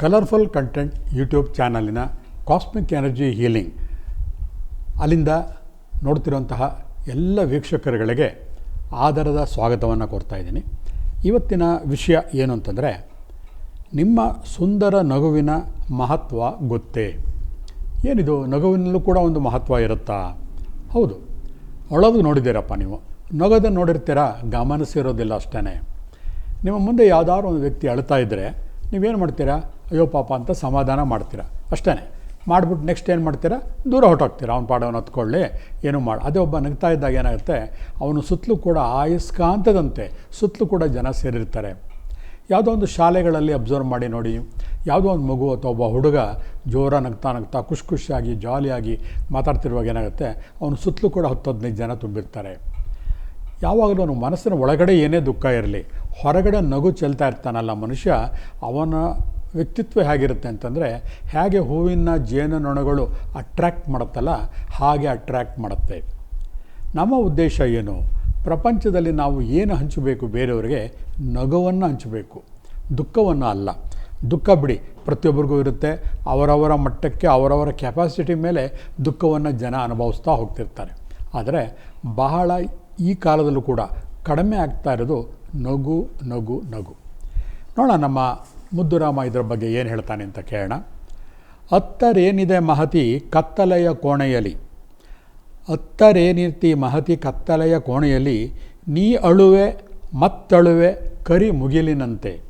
Colourful content YouTube ಚಾನಲಿನ cosmic energy healing. ಅಲ್ಲಿಂದ ನೋಡ್ತಿರುವಂತಹ ಎಲ್ಲ ವೀಕ್ಷಕರುಗಳಿಗೆ ಆಧಾರದ ಸ್ವಾಗತವನ್ನು ಕೊಡ್ತಾ ಇದ್ದೀನಿ. ಇವತ್ತಿನ ವಿಷಯ ಏನು ಅಂತಂದರೆ, ನಿಮ್ಮ ಸುಂದರ ನಗುವಿನ ಮಹತ್ವ ಗೊತ್ತೇ? ಏನಿದು? ನಗುವಿನಲ್ಲೂ ಕೂಡ ಒಂದು ಮಹತ್ವ ಇರುತ್ತಾ? ಹೌದು. ಒಳದು ನೋಡಿದ್ದೀರಪ್ಪ ನೀವು. ನಗದ ನೋಡಿರ್ತೀರಾ? ಗಮನಿಸಿರೋದಿಲ್ಲ ಅಷ್ಟೇ ನಿಮ್ಮ ಮುಂದೆ ಯಾವುದಾದ್ರು ಒಂದು ವ್ಯಕ್ತಿ ಅಳ್ತಾ ಇದ್ದರೆ ನೀವೇನು ಮಾಡ್ತೀರಾ? ಅಯ್ಯೋ ಪಾಪ ಅಂತ ಸಮಾಧಾನ ಮಾಡ್ತೀರಾ? ಅಷ್ಟೇ ಮಾಡಿಬಿಟ್ಟು ನೆಕ್ಸ್ಟ್ ಏನು ಮಾಡ್ತೀರಾ? ದೂರ ಹೊಟ್ಟೋಗ್ತೀರಾ ಅವ್ನ ಪಾಡವನ್ನ ಹತ್ಕೊಳ್ಳಿ. ಏನು ಮಾಡಿ, ಅದೇ ಒಬ್ಬ ನಗ್ತಾ ಇದ್ದಾಗ ಏನಾಗುತ್ತೆ? ಅವನು ಸುತ್ತಲೂ ಕೂಡ ಆಯಸ್ಕಾಂತದಂತೆ ಸುತ್ತಲೂ ಕೂಡ ಜನ ಸೇರಿರ್ತಾರೆ. ಯಾವುದೋ ಒಂದು ಶಾಲೆಗಳಲ್ಲಿ ಅಬ್ಸರ್ವ್ ಮಾಡಿ ನೋಡಿ, ಯಾವುದೋ ಒಂದು ಮಗು ಅಥವಾ ಒಬ್ಬ ಹುಡುಗ ಜೋರ ನಗ್ತಾ ನಗ್ತಾ ಖುಷಿ ಖುಷಿಯಾಗಿ, ಜಾಲಿಯಾಗಿ ಮಾತಾಡ್ತಿರುವಾಗ ಏನಾಗುತ್ತೆ? ಅವನು ಸುತ್ತಲೂ ಕೂಡ ಹತ್ತು ಹದಿನೈದು ಜನ ತುಂಬಿರ್ತಾರೆ. ಯಾವಾಗಲೂ ಅವನು ಮನಸ್ಸಿನ ಒಳಗಡೆ ಏನೇ ದುಃಖ ಇರಲಿ, ಹೊರಗಡೆ ನಗು ಚೆಲ್ತಾ ಇರ್ತಾನಲ್ಲ ಮನುಷ್ಯ, ಅವನ ವ್ಯಕ್ತಿತ್ವ ಹೇಗಿರುತ್ತೆ ಅಂತಂದರೆ ಹೇಗೆ ಹೂವಿನ ಜೇನುನೊಣಗಳು ಅಟ್ರ್ಯಾಕ್ಟ್ ಮಾಡುತ್ತಲ್ಲ, ಹಾಗೆ ಅಟ್ರ್ಯಾಕ್ಟ್ ಮಾಡುತ್ತೆ. ನಮ್ಮ ಉದ್ದೇಶ ಏನು? ಪ್ರಪಂಚದಲ್ಲಿ ನಾವು ಏನು ಹಂಚಬೇಕು ಬೇರೆಯವರಿಗೆ? ನಗುವನ್ನು ಹಂಚಬೇಕು. ದುಃಖವನ್ನು ಅಲ್ಲ. ದುಃಖ ಬಿಡಿ, ಪ್ರತಿಯೊಬ್ಬರಿಗೂ ಇರುತ್ತೆ. ಅವರವರ ಮಟ್ಟಕ್ಕೆ, ಅವರವರ ಕೆಪಾಸಿಟಿ ಮೇಲೆ ದುಃಖವನ್ನು ಜನ ಅನುಭವಿಸ್ತಾ ಹೋಗ್ತಿರ್ತಾರೆ. ಆದರೆ ಬಹಳ ಈ ಕಾಲದಲ್ಲೂ ಕೂಡ ಕಡಿಮೆ ಆಗ್ತಾ ಇರೋದು ನಗು ನಗು ನಗು. ನೋಡೋಣ ನಮ್ಮ ಮುದ್ದುರಾಮ ಇದರ ಬಗ್ಗೆ ಏನು ಹೇಳ್ತಾನೆ ಅಂತ ಕೇಳೋಣ. ಅತ್ತರೇನಿದೆ ಮಹತಿ ಕತ್ತಲೆಯ ಕೋಣೆಯಲ್ಲಿ. ಅತ್ತರೇನಿರ್ತಿ ಮಹತಿ ಕತ್ತಲೆಯ ಕೋಣೆಯಲ್ಲಿ, ನೀ ಅಳುವೆ ಮತ್ತಳುವೆ ಕರಿ ಮುಗಿಲಿನಂತೆ.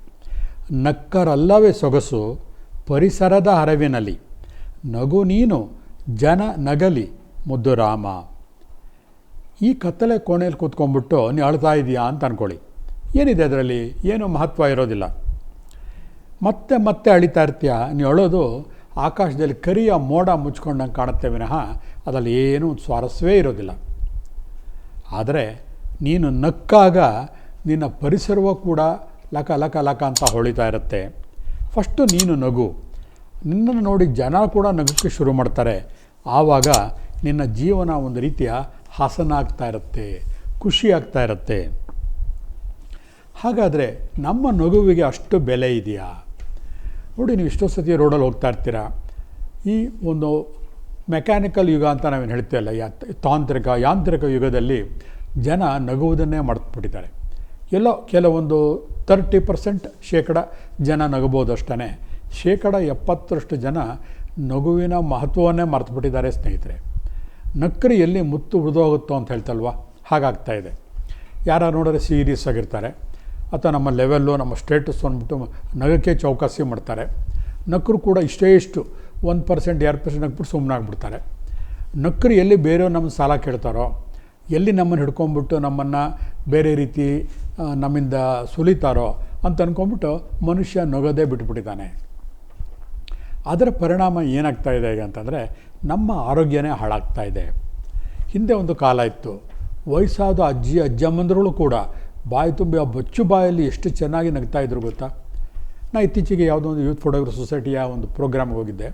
ನಕ್ಕರಲ್ಲವೇ ಸೊಗಸು ಪರಿಸರದ ಹರವಿನಲ್ಲಿ ನಗು ನೀನು ಜನ ನಗಲಿ ಮುದ್ದುರಾಮ. ಈ ಕತ್ತಲೆ ಕೋಣೆಯಲ್ಲಿ ಕೂತ್ಕೊಂಡ್ಬಿಟ್ಟು ನೀ ಅಳ್ತಾ ಇದೆಯಾ ಅಂತ ಅಂದ್ಕೊಳ್ಳಿ ಏನಿದೆ ಅದರಲ್ಲಿ? ಏನು ಮಹತ್ವ ಇರೋದಿಲ್ಲ. ಮತ್ತೆ ಮತ್ತೆ ಅಳಿತಾ ಇರ್ತೀಯ? ನೀವು ಅಳೋದು ಆಕಾಶದಲ್ಲಿ ಕರಿಯ ಮೋಡ ಮುಚ್ಕೊಂಡಂಗೆ ಕಾಣುತ್ತೆ ವಿನಃ ಅದರಲ್ಲಿ ಏನೂ ಸ್ವಾರಸ್ಯವೇ ಇರೋದಿಲ್ಲ. ಆದರೆ ನೀನು ನಕ್ಕಾಗ ನಿನ್ನ ಪರಿಸರವೂ ಕೂಡ ಲಕ ಲಕ ಲಕ ಅಂತ ಹೊಳಿತಾ ಇರುತ್ತೆ. ಫಸ್ಟು ನೀನು ನಗು. ನಿನ್ನನ್ನು ನೋಡಿ ಜನ ಕೂಡ ನಗಕ್ಕೆ ಶುರು ಮಾಡ್ತಾರೆ. ಆವಾಗ ನಿನ್ನ ಜೀವನ ಒಂದು ರೀತಿಯ ಹಾಸನ ಆಗ್ತಾ ಇರುತ್ತೆ, ಖುಷಿ ಆಗ್ತಾ ಇರುತ್ತೆ. ಹಾಗಾದರೆ ನಮ್ಮ ನಗುವಿಗೆ ಅಷ್ಟು ಬೆಲೆ ಇದೆಯಾ? ನೋಡಿ ನೀವು ಎಷ್ಟೋ ಸತಿ ರೋಡಲ್ಲಿ ಹೋಗ್ತಾ ಇರ್ತೀರ. ಈ ಒಂದು ಮೆಕ್ಯಾನಿಕಲ್ ಯುಗ ಅಂತ ನಾವೇನು ಹೇಳ್ತೀವಲ್ಲ ಯಾ ತಾಂತ್ರಿಕ, ಯಾಂತ್ರಿಕ ಯುಗದಲ್ಲಿ ಜನ ನಗುವುದನ್ನೇ ಮಾಡ್ಬಿಟ್ಟಿದ್ದಾರೆ ಎಲ್ಲೋ ಕೆಲವೊಂದು ತರ್ಟಿ ಪರ್ಸೆಂಟ್ ಶೇಕಡ ಜನ ನಗಬೋದು ಅಷ್ಟೇ ಶೇಕಡ ಎಪ್ಪತ್ತರಷ್ಟು ಜನ ನಗುವಿನ ಮಹತ್ವವನ್ನೇ ಮರೆತುಬಿಟ್ಟಿದ್ದಾರೆ ಸ್ನೇಹಿತರೆ. ನಕ್ಕರೆ ಎಲ್ಲಿ ಮುತ್ತು ಉಳಿದೋಗುತ್ತೋ ಅಂತ ಹೇಳ್ತಲ್ವ? ಹಾಗಾಗ್ತಾ ಇದೆ. ಯಾರು ನೋಡಿದ್ರೆ ಸೀರಿಯಸ್ ಆಗಿರ್ತಾರೆ. ಅಥವಾ ನಮ್ಮ ಲೆವೆಲ್ಲು, ನಮ್ಮ ಸ್ಟೇಟಸ್ ಅಂದ್ಬಿಟ್ಟು ನಗಕ್ಕೆ ಚೌಕಾಸಿ ಮಾಡ್ತಾರೆ. ನಕ್ಕರು ಕೂಡ ಇಷ್ಟೇ ಇಷ್ಟು ಒಂದು ಪರ್ಸೆಂಟ್ ಎರಡು ಪರ್ಸೆಂಟ್ ಹಾಕ್ಬಿಟ್ಟು ಸುಮ್ಮನೆ ಆಗ್ಬಿಡ್ತಾರೆ. ನಕ್ಕರು ಎಲ್ಲಿ ಬೇರೆಯವ್ರು ನಮ್ಮ ಸಾಲ ಕೇಳ್ತಾರೋ, ಎಲ್ಲಿ ನಮ್ಮನ್ನು ಹಿಡ್ಕೊಂಬಿಟ್ಟು ನಮ್ಮನ್ನು ಬೇರೆ ರೀತಿ ನಮ್ಮಿಂದ ಸುಲಿತಾರೋ ಅಂತ ಅಂದ್ಕೊಂಬಿಟ್ಟು ಮನುಷ್ಯ ನೊಗದೇ ಬಿಟ್ಬಿಟ್ಟಿದ್ದಾನೆ. ಅದರ ಪರಿಣಾಮ ಏನಾಗ್ತಾ ಇದೆ ಈಗ ಅಂತಂದರೆ ನಮ್ಮ ಆರೋಗ್ಯನೇ ಹಾಳಾಗ್ತಾ ಇದೆ. ಹಿಂದೆ ಒಂದು ಕಾಲ ಇತ್ತು. ವಯಸ್ಸಾದ ಅಜ್ಜಿ ಅಜ್ಜಮ್ಮಂದಿರುಗಳು ಕೂಡ ಬಾಯಿ ತುಂಬಿ ಆ ಬಚ್ಚು ಬಾಯಲ್ಲಿ ಎಷ್ಟು ಚೆನ್ನಾಗಿ ನಗ್ತಾ ಇದ್ರು ಗೊತ್ತಾ? ನಾ ಇತ್ತೀಚೆಗೆ ಯಾವುದೋ ಒಂದು ಯೂತ್ ಫೋಟೋಗ್ರಫಿ ಸೊಸೈಟಿಯ ಒಂದು ಪ್ರೋಗ್ರಾಮ್ಗೆ ಹೋಗಿದ್ದೆ.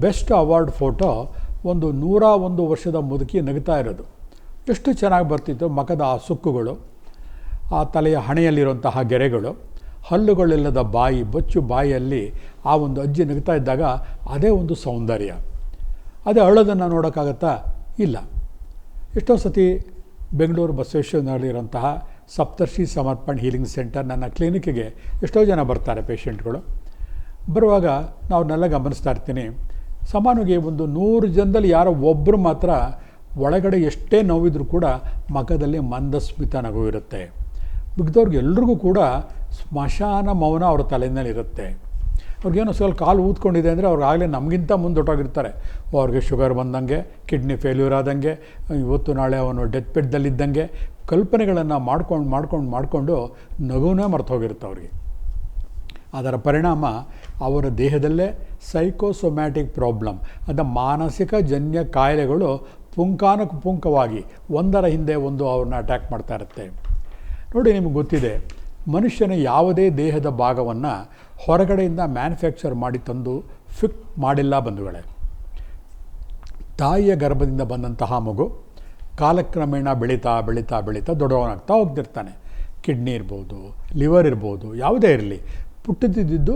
ಬೆಸ್ಟ್ ಅವಾರ್ಡ್ ಫೋಟೋ ಒಂದು ನೂರ ಒಂದು ವರ್ಷದ ಮುದುಕಿ ನಗ್ತಾ ಇರೋದು. ಎಷ್ಟು ಚೆನ್ನಾಗಿ ಬರ್ತಿತ್ತು ಮಖದ ಆ ಸುಕ್ಕುಗಳು, ಆ ತಲೆಯ ಹಣೆಯಲ್ಲಿರುವಂತಹ ಗೆರೆಗಳು, ಹಲ್ಲುಗಳಿಲ್ಲದ ಬಾಯಿ, ಬಚ್ಚು ಬಾಯಿಯಲ್ಲಿ ಆ ಒಂದು ಅಜ್ಜಿ ನಗ್ತಾ ಇದ್ದಾಗ ಅದೇ ಒಂದು ಸೌಂದರ್ಯ. ಅದೇ ಅಳೋದನ್ನು ನೋಡೋಕ್ಕಾಗತ್ತಾ? ಇಲ್ಲ. ಎಷ್ಟೋ ಸತಿ ಬೆಂಗಳೂರು ಬಸವೇಶ್ವರನಲ್ಲಿರುವಂತಹ ಸಪ್ತರ್ಷಿ ಸಮರ್ಪಣ್ ಹೀಲಿಂಗ್ ಸೆಂಟರ್ ನನ್ನ ಕ್ಲಿನಿಕ್ಕಿಗೆ ಎಷ್ಟೋ ಜನ ಬರ್ತಾರೆ ಪೇಷಂಟ್ಗಳು ಬರುವಾಗ ನಾವನ್ನೆಲ್ಲ ಗಮನಿಸ್ತಾ ಇರ್ತೀನಿ. ಸಮಾನವಾಗಿ ಒಂದು ನೂರು ಜನದಲ್ಲಿ ಯಾರೋ ಒಬ್ಬರು ಮಾತ್ರ ಒಳಗಡೆ ಎಷ್ಟೇ ನೋವಿದ್ರೂ ಕೂಡ ಮಖದಲ್ಲಿ ಮಂದಸ್ಮಿತ ನಗು ಇರುತ್ತೆ. ಮಿಗ್ದವ್ರಿಗೆ ಎಲ್ರಿಗೂ ಕೂಡ ಸ್ಮಶಾನ ಮೌನ ಅವರ ತಲೆಯಲ್ಲಿ ಇರುತ್ತೆ ಅವ್ರಿಗೇನೋ ಸ್ವಲ್ಪ ಕಾಲು ಊದ್ಕೊಂಡಿದೆ ಅಂದರೆ ಅವ್ರು ಆಗಲೇ ನಮಗಿಂತ ಮುಂದೊಟ್ಟೋಗಿರ್ತಾರೆ. ಅವ್ರಿಗೆ ಶುಗರ್ ಬಂದಂಗೆ, ಕಿಡ್ನಿ ಫೇಲ್ಯೂರ್ ಆದಂಗೆ, ಇವತ್ತು ನಾಳೆ ಅವನು ಡೆತ್ ಬೆಡ್ದಲ್ಲಿದ್ದಂಗೆ ಕಲ್ಪನೆಗಳನ್ನು ಮಾಡ್ಕೊಂಡು ಮಾಡ್ಕೊಂಡು, ಮಾಡಿಕೊಂಡು ನಗುವೇ ಮರೆತು ಹೋಗಿರುತ್ತೆ ಅವ್ರಿಗೆ. ಅದರ ಪರಿಣಾಮ ಅವರ ದೇಹದಲ್ಲೇ ಸೈಕೋಸೊಮ್ಯಾಟಿಕ್ ಪ್ರಾಬ್ಲಮ್ ಅದ ಮಾನಸಿಕ ಜನ್ಯ ಕಾಯಿಲೆಗಳು ಪುಂಕಾನಕ್ಕೆ ಪುಂಕವಾಗಿ ಒಂದರ ಹಿಂದೆ ಒಂದು ಅವ್ರನ್ನ ಅಟ್ಯಾಕ್ ಮಾಡ್ತಾ ಇರುತ್ತೆ. ನೋಡಿ, ನಿಮಗೆ ಗೊತ್ತಿದೆ, ಮನುಷ್ಯನ ಯಾವುದೇ ದೇಹದ ಭಾಗವನ್ನು ಹೊರಗಡೆಯಿಂದ ಮ್ಯಾನುಫ್ಯಾಕ್ಚರ್ ಮಾಡಿ ತಂದು ಫಿಟ್ ಮಾಡಿಲ್ಲ ಬಂಧುಗಳೇ. ತಾಯಿಯ ಗರ್ಭದಿಂದ ಬಂದಂತಹ ಮಗು ಕಾಲಕ್ರಮೇಣ ಬೆಳೀತಾ ಬೆಳೀತಾ ಬೆಳೀತಾ ದೊಡ್ಡವನಾಗ್ತಾ ಹೋಗ್ತಿರ್ತಾನೆ. ಕಿಡ್ನಿ ಇರ್ಬೋದು, ಲಿವರ್ ಇರ್ಬೋದು, ಯಾವುದೇ ಇರಲಿ. ಪುಟ್ಟದಿದ್ದು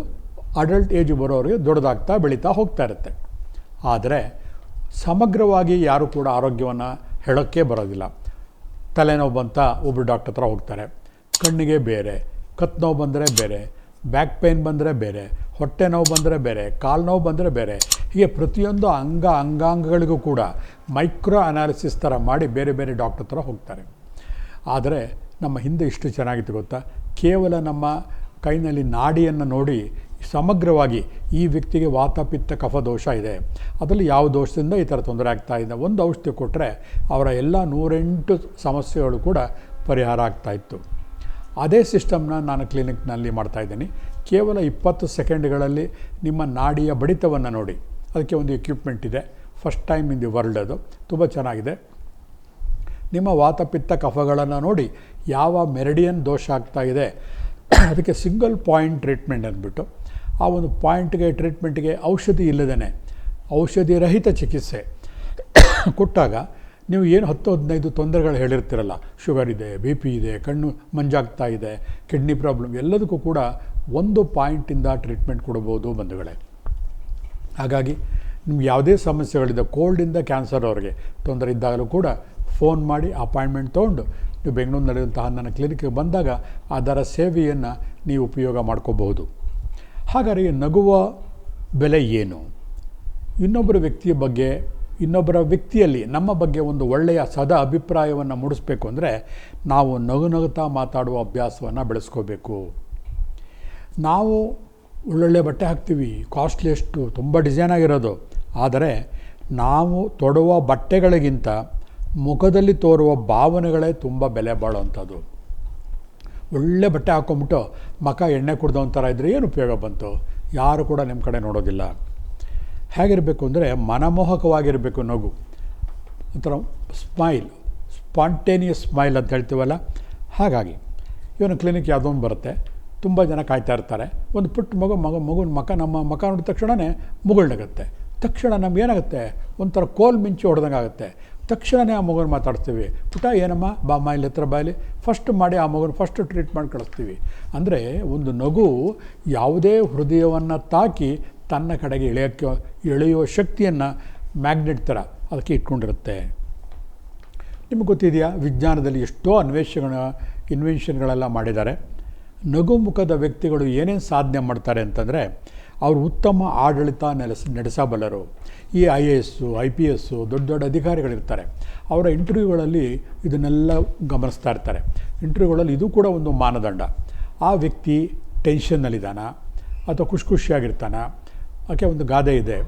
ಅಡಲ್ಟ್ ಏಜ್ ಬರೋರಿಗೆ ದೊಡ್ಡದಾಗ್ತಾ ಬೆಳೀತಾ ಹೋಗ್ತಾ ಇರುತ್ತೆ. ಆದರೆ ಸಮಗ್ರವಾಗಿ ಯಾರು ಕೂಡ ಆರೋಗ್ಯವನ್ನು ಹೇಳೋಕ್ಕೆ ಬರೋದಿಲ್ಲ. ತಲೆನೋವು ಬಂತ ಒಬ್ಬರು ಡಾಕ್ಟರ್ ಹತ್ರ ಹೋಗ್ತಾರೆ. ಕಣ್ಣಿಗೆ ಬೇರೆ ಕತ್ತು ನೋವು ಬಂದರೆ ಬೇರೆ ಬ್ಯಾಕ್ ಪೇಯ್ನ್ ಬಂದರೆ ಬೇರೆ, ಹೊಟ್ಟೆ ನೋವು ಬಂದರೆ ಬೇರೆ, ಕಾಲು ನೋವು ಬಂದರೆ ಬೇರೆ, ಹೀಗೆ ಪ್ರತಿಯೊಂದು ಅಂಗ ಅಂಗಾಂಗಗಳಿಗೂ ಕೂಡ ಮೈಕ್ರೋ ಅನಾಲಿಸಿಸ್ ಥರ ಮಾಡಿ ಬೇರೆ ಬೇರೆ ಡಾಕ್ಟರ್ ಥರ ಹೋಗ್ತಾರೆ. ಆದರೆ ನಮ್ಮ ಹಿಂದೆ ಇಷ್ಟು ಚೆನ್ನಾಗಿತ್ತು ಗೊತ್ತಾ? ಕೇವಲ ನಮ್ಮ ಕೈನಲ್ಲಿ ನಾಡಿಯನ್ನು ನೋಡಿ ಸಮಗ್ರವಾಗಿ ಈ ವ್ಯಕ್ತಿಗೆ ವಾತ ಪಿತ್ತ ಕಫ ದೋಷ ಇದೆ. ಅದರಲ್ಲಿ ಯಾವ ದೋಷದಿಂದ ಈ ಥರ ತೊಂದರೆ ಆಗ್ತಾ ಇದೆ? ಒಂದು ಔಷಧಿ ಕೊಟ್ಟರೆ ಅವರ ಎಲ್ಲ ನೂರೆಂಟು ಸಮಸ್ಯೆಗಳು ಕೂಡ ಪರಿಹಾರ ಆಗ್ತಾಯಿತ್ತು ಅದೇ ಸಿಸ್ಟಮ್ನ ನಾನು ಕ್ಲಿನಿಕ್ನಲ್ಲಿ ಮಾಡ್ತಾಯಿದ್ದೀನಿ ಕೇವಲ ಇಪ್ಪತ್ತು ಸೆಕೆಂಡ್ಗಳಲ್ಲಿ ನಿಮ್ಮ ನಾಡಿಯ ಬಡಿತವನ್ನು ನೋಡಿ. ಅದಕ್ಕೆ ಒಂದು ಎಕ್ವಿಪ್ಮೆಂಟ್ ಇದೆ. First time in the world ಅದು. ತುಂಬ ಚೆನ್ನಾಗಿದೆ. ನಿಮ್ಮ ವಾತಪಿತ್ತ ಕಫಗಳನ್ನು ನೋಡಿ ಯಾವ ಮೆರಡಿಯನ್ ದೋಷ ಆಗ್ತಾ ಇದೆ. ಅದಕ್ಕೆ ಸಿಂಗಲ್ ಪಾಯಿಂಟ್ ಟ್ರೀಟ್ಮೆಂಟ್ ಅಂದ್ಬಿಟ್ಟು, ಆ ಒಂದು ಪಾಯಿಂಟ್ಗೆ ಟ್ರೀಟ್ಮೆಂಟ್ಗೆ ಔಷಧಿ ಇಲ್ಲದೇ ಔಷಧಿ ರಹಿತ ಚಿಕಿತ್ಸೆ. ಕೊಟ್ಟಾಗ ನೀವು ಏನು ಹತ್ತು ಹದಿನೈದು ತೊಂದರೆಗಳು ಹೇಳಿರ್ತೀರಲ್ಲ, ಶುಗರ್ ಇದೆ, ಬಿ ಪಿ ಇದೆ, ಕಣ್ಣು ಮಂಜಾಗ್ತಾ ಇದೆ, ಕಿಡ್ನಿ ಪ್ರಾಬ್ಲಮ್, ಎಲ್ಲದಕ್ಕೂ ಕೂಡ ಒಂದು ಪಾಯಿಂಟಿಂದ ಟ್ರೀಟ್ಮೆಂಟ್ ಕೊಡ್ಬೋದು ಬಂಧುಗಳೇ. ಹಾಗಾಗಿ ನಿಮ್ಗೆ ಯಾವುದೇ ಸಮಸ್ಯೆಗಳಿದೆ, ಕೋಲ್ಡಿಂದ ಕ್ಯಾನ್ಸರ್ ಅವರಿಗೆ ತೊಂದರೆ ಇದ್ದಾಗಲೂ ಕೂಡ ಫೋನ್ ಮಾಡಿ ಅಪಾಯಿಂಟ್ಮೆಂಟ್ ತೊಗೊಂಡು ನೀವು ಬೆಂಗಳೂರು ನಡೆಯುವಂತಹ ನನ್ನ ಕ್ಲಿನಿಕ್ಗೆ ಬಂದಾಗ ಅದರ ಸೇವೆಯನ್ನು ನೀವು ಉಪಯೋಗ ಮಾಡ್ಕೋಬಹುದು. ಹಾಗಾದರೆ ನಗುವ ಬೆಲೆ ಏನು? ಇನ್ನೊಬ್ಬರ ವ್ಯಕ್ತಿಯ ಬಗ್ಗೆ ಇನ್ನೊಬ್ಬರ ವ್ಯಕ್ತಿಯಲ್ಲಿ ನಮ್ಮ ಬಗ್ಗೆ ಒಂದು ಒಳ್ಳೆಯ ಸದಾ ಅಭಿಪ್ರಾಯವನ್ನು ಮೂಡಿಸ್ಬೇಕು ಅಂದರೆ ನಾವು ನಗು ನಗುತ್ತಾ ಮಾತಾಡುವ ಅಭ್ಯಾಸವನ್ನು ಬೆಳೆಸ್ಕೋಬೇಕು. ನಾವು ಒಳ್ಳೊಳ್ಳೆ ಬಟ್ಟೆ ಹಾಕ್ತೀವಿ ಕಾಸ್ಟ್ಲಿಯಷ್ಟು ತುಂಬ ಡಿಸೈನ್ ಆಗಿರೋದು. ಆದರೆ ನಾವು ತೊಡುವ ಬಟ್ಟೆಗಳಿಗಿಂತ ಮುಖದಲ್ಲಿ ತೋರುವ ಭಾವನೆಗಳೇ ತುಂಬ ಬೆಲೆ ಬಾಳುವಂಥದ್ದು ಒಳ್ಳೆ ಬಟ್ಟೆ ಹಾಕ್ಕೊಂಬಿಟ್ಟು ಮಖ ಎಣ್ಣೆ ಕುಡ್ದವನ ಥರ ಇದ್ದರೆ ಏನು ಉಪಯೋಗ ಬಂತು? ಯಾರು ಕೂಡ ನಿಮ್ಮ ಕಡೆ ನೋಡೋದಿಲ್ಲ. ಹೇಗಿರಬೇಕು ಅಂದರೆ ಮನಮೋಹಕವಾಗಿರಬೇಕು ನಗು. ಒಂಥರ ಸ್ಮೈಲ್, ಸ್ಪಾಂಟೇನಿಯಸ್ ಸ್ಮೈಲ್ ಅಂತ ಹೇಳ್ತೀವಲ್ಲ? ಹಾಗಾಗಿ ಇವನ ಕ್ಲಿನಿಕ್ ಯಾವುದೋ ಒಂದು ಬರುತ್ತೆ. ತುಂಬ ಜನ ಕಾಯ್ತಾ ಇರ್ತಾರೆ. ಒಂದು ಪುಟ್ಟ ಮಗು ಮಗು, ಮಗುನ ಮಕ, ನಮ್ಮ ಮಕ ನೋಡಿದ ತಕ್ಷಣವೇ ಮುಗುಳ್ನಗುತ್ತೆ. ತಕ್ಷಣ ನಮಗೇನಾಗುತ್ತೆ ಒಂಥರ ಕೋಲ್ ಮಿಂಚು ಹೊಡೆದಂಗೆ ಆಗುತ್ತೆ. ತಕ್ಷಣವೇ ಆ ಮಗುನ ಮಾತಾಡ್ತೀವಿ ಪುಟ ಏನಮ್ಮ? ಬಾ ಇಲ್ಲಿ ಹತ್ರ ಬಾಯಲ್ಲಿ ಫಸ್ಟ್ ಮಾಡಿ ಆ ಮಗುನ ಫಸ್ಟ್ ಟ್ರೀಟ್ಮೆಂಟ್ ಕಳಿಸ್ತೀವಿ. ಅಂದರೆ ಒಂದು ನಗು ಯಾವುದೇ ಹೃದಯವನ್ನು ತಾಕಿ ತನ್ನ ಕಡೆಗೆ ಎಳೆಯೋಕ್ಕೆ ಎಳೆಯುವ ಶಕ್ತಿಯನ್ನು ಮ್ಯಾಗ್ನೆಟ್ ಥರ ಅದಕ್ಕೆ ಇಟ್ಕೊಂಡಿರುತ್ತೆ. ನಿಮಗೆ ಗೊತ್ತಿದೆಯಾ? ವಿಜ್ಞಾನದಲ್ಲಿ ಎಷ್ಟೋ ಅನ್ವೇಷಣ ಇನ್ವೆನ್ಷನ್ಗಳೆಲ್ಲ ಮಾಡಿದ್ದಾರೆ. ನಗುಮುಖದ ವ್ಯಕ್ತಿಗಳು ಏನೇನು ಸಾಧನೆ ಮಾಡ್ತಾರೆ ಅಂತಂದರೆ, ಅವರು ಉತ್ತಮ ಆಡಳಿತ ನೆಲೆಸ, ನಡೆಸಬಲ್ಲರು. ಈ I A S I P S ದೊಡ್ಡ ದೊಡ್ಡ ಅಧಿಕಾರಿಗಳಿರ್ತಾರೆ. ಅವರ ಇಂಟರ್ವ್ಯೂಗಳಲ್ಲಿ ಇದನ್ನೆಲ್ಲ ಗಮನಿಸ್ತಾ ಇರ್ತಾರೆ. ಇಂಟರ್ವ್ಯೂಗಳಲ್ಲಿ ಇದು ಕೂಡ ಒಂದು ಮಾನದಂಡ. ಆ ವ್ಯಕ್ತಿ ಟೆನ್ಷನ್ನಲ್ಲಿದ್ದಾನ ಅಥವಾ ಖುಷಿ ಖುಷಿಯಾಗಿರ್ತಾನ ಅದಕ್ಕೆ ಒಂದು ಗಾದೆ ಇದೆ.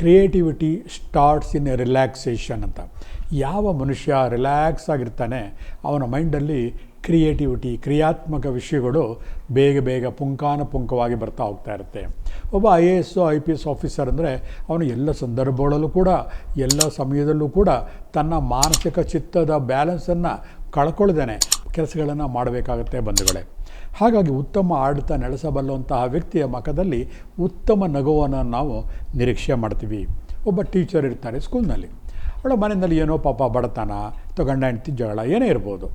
Creativity starts in a relaxation ಅಂತ. ಯಾವ ಮನುಷ್ಯ ರಿಲ್ಯಾಕ್ಸ್ ಆಗಿರ್ತಾನೆ, ಅವನ ಮೈಂಡಲ್ಲಿ ಕ್ರಿಯೇಟಿವಿಟಿ ಕ್ರಿಯಾತ್ಮಕ ವಿಷಯಗಳು ಬೇಗ ಬೇಗ ಪುಂಕಾನುಪುಂಕವಾಗಿ ಬರ್ತಾ ಹೋಗ್ತಾ ಇರುತ್ತೆ. ಒಬ್ಬ I A S I P S officer ಅಂದರೆ ಅವನು ಎಲ್ಲ ಸಂದರ್ಭಗಳಲ್ಲೂ ಕೂಡ, ಎಲ್ಲ ಸಮಯದಲ್ಲೂ ಕೂಡ ತನ್ನ ಮಾನಸಿಕ ಚಿತ್ತದ ಬ್ಯಾಲೆನ್ಸನ್ನು ಕಳ್ಕೊಳ್ದೇನೆ ಕೆಲಸಗಳನ್ನು ಮಾಡಬೇಕಾಗುತ್ತೆ ಬಂಧುಗಳೇ. ಹಾಗಾಗಿ ಉತ್ತಮ ಆಡಳಿತ ನಡೆಸಬಲ್ಲುವಂತಹ ವ್ಯಕ್ತಿಯ ಮಖದಲ್ಲಿ ಉತ್ತಮ ನಗುವನ್ನು ನಾವು ನಿರೀಕ್ಷೆ ಮಾಡ್ತೀವಿ. ಒಬ್ಬ ಟೀಚರ್ ಇರ್ತಾರೆ ಸ್ಕೂಲ್ನಲ್ಲಿ. ಅವಳ ಮನೆಯಲ್ಲಿ ಏನೋ ಪಾಪ ಬಡತನ ಗಂಡ ಹೆಂಡತಿ ಜಗಳ, ಏನೇ ಇರ್ಬೋದು.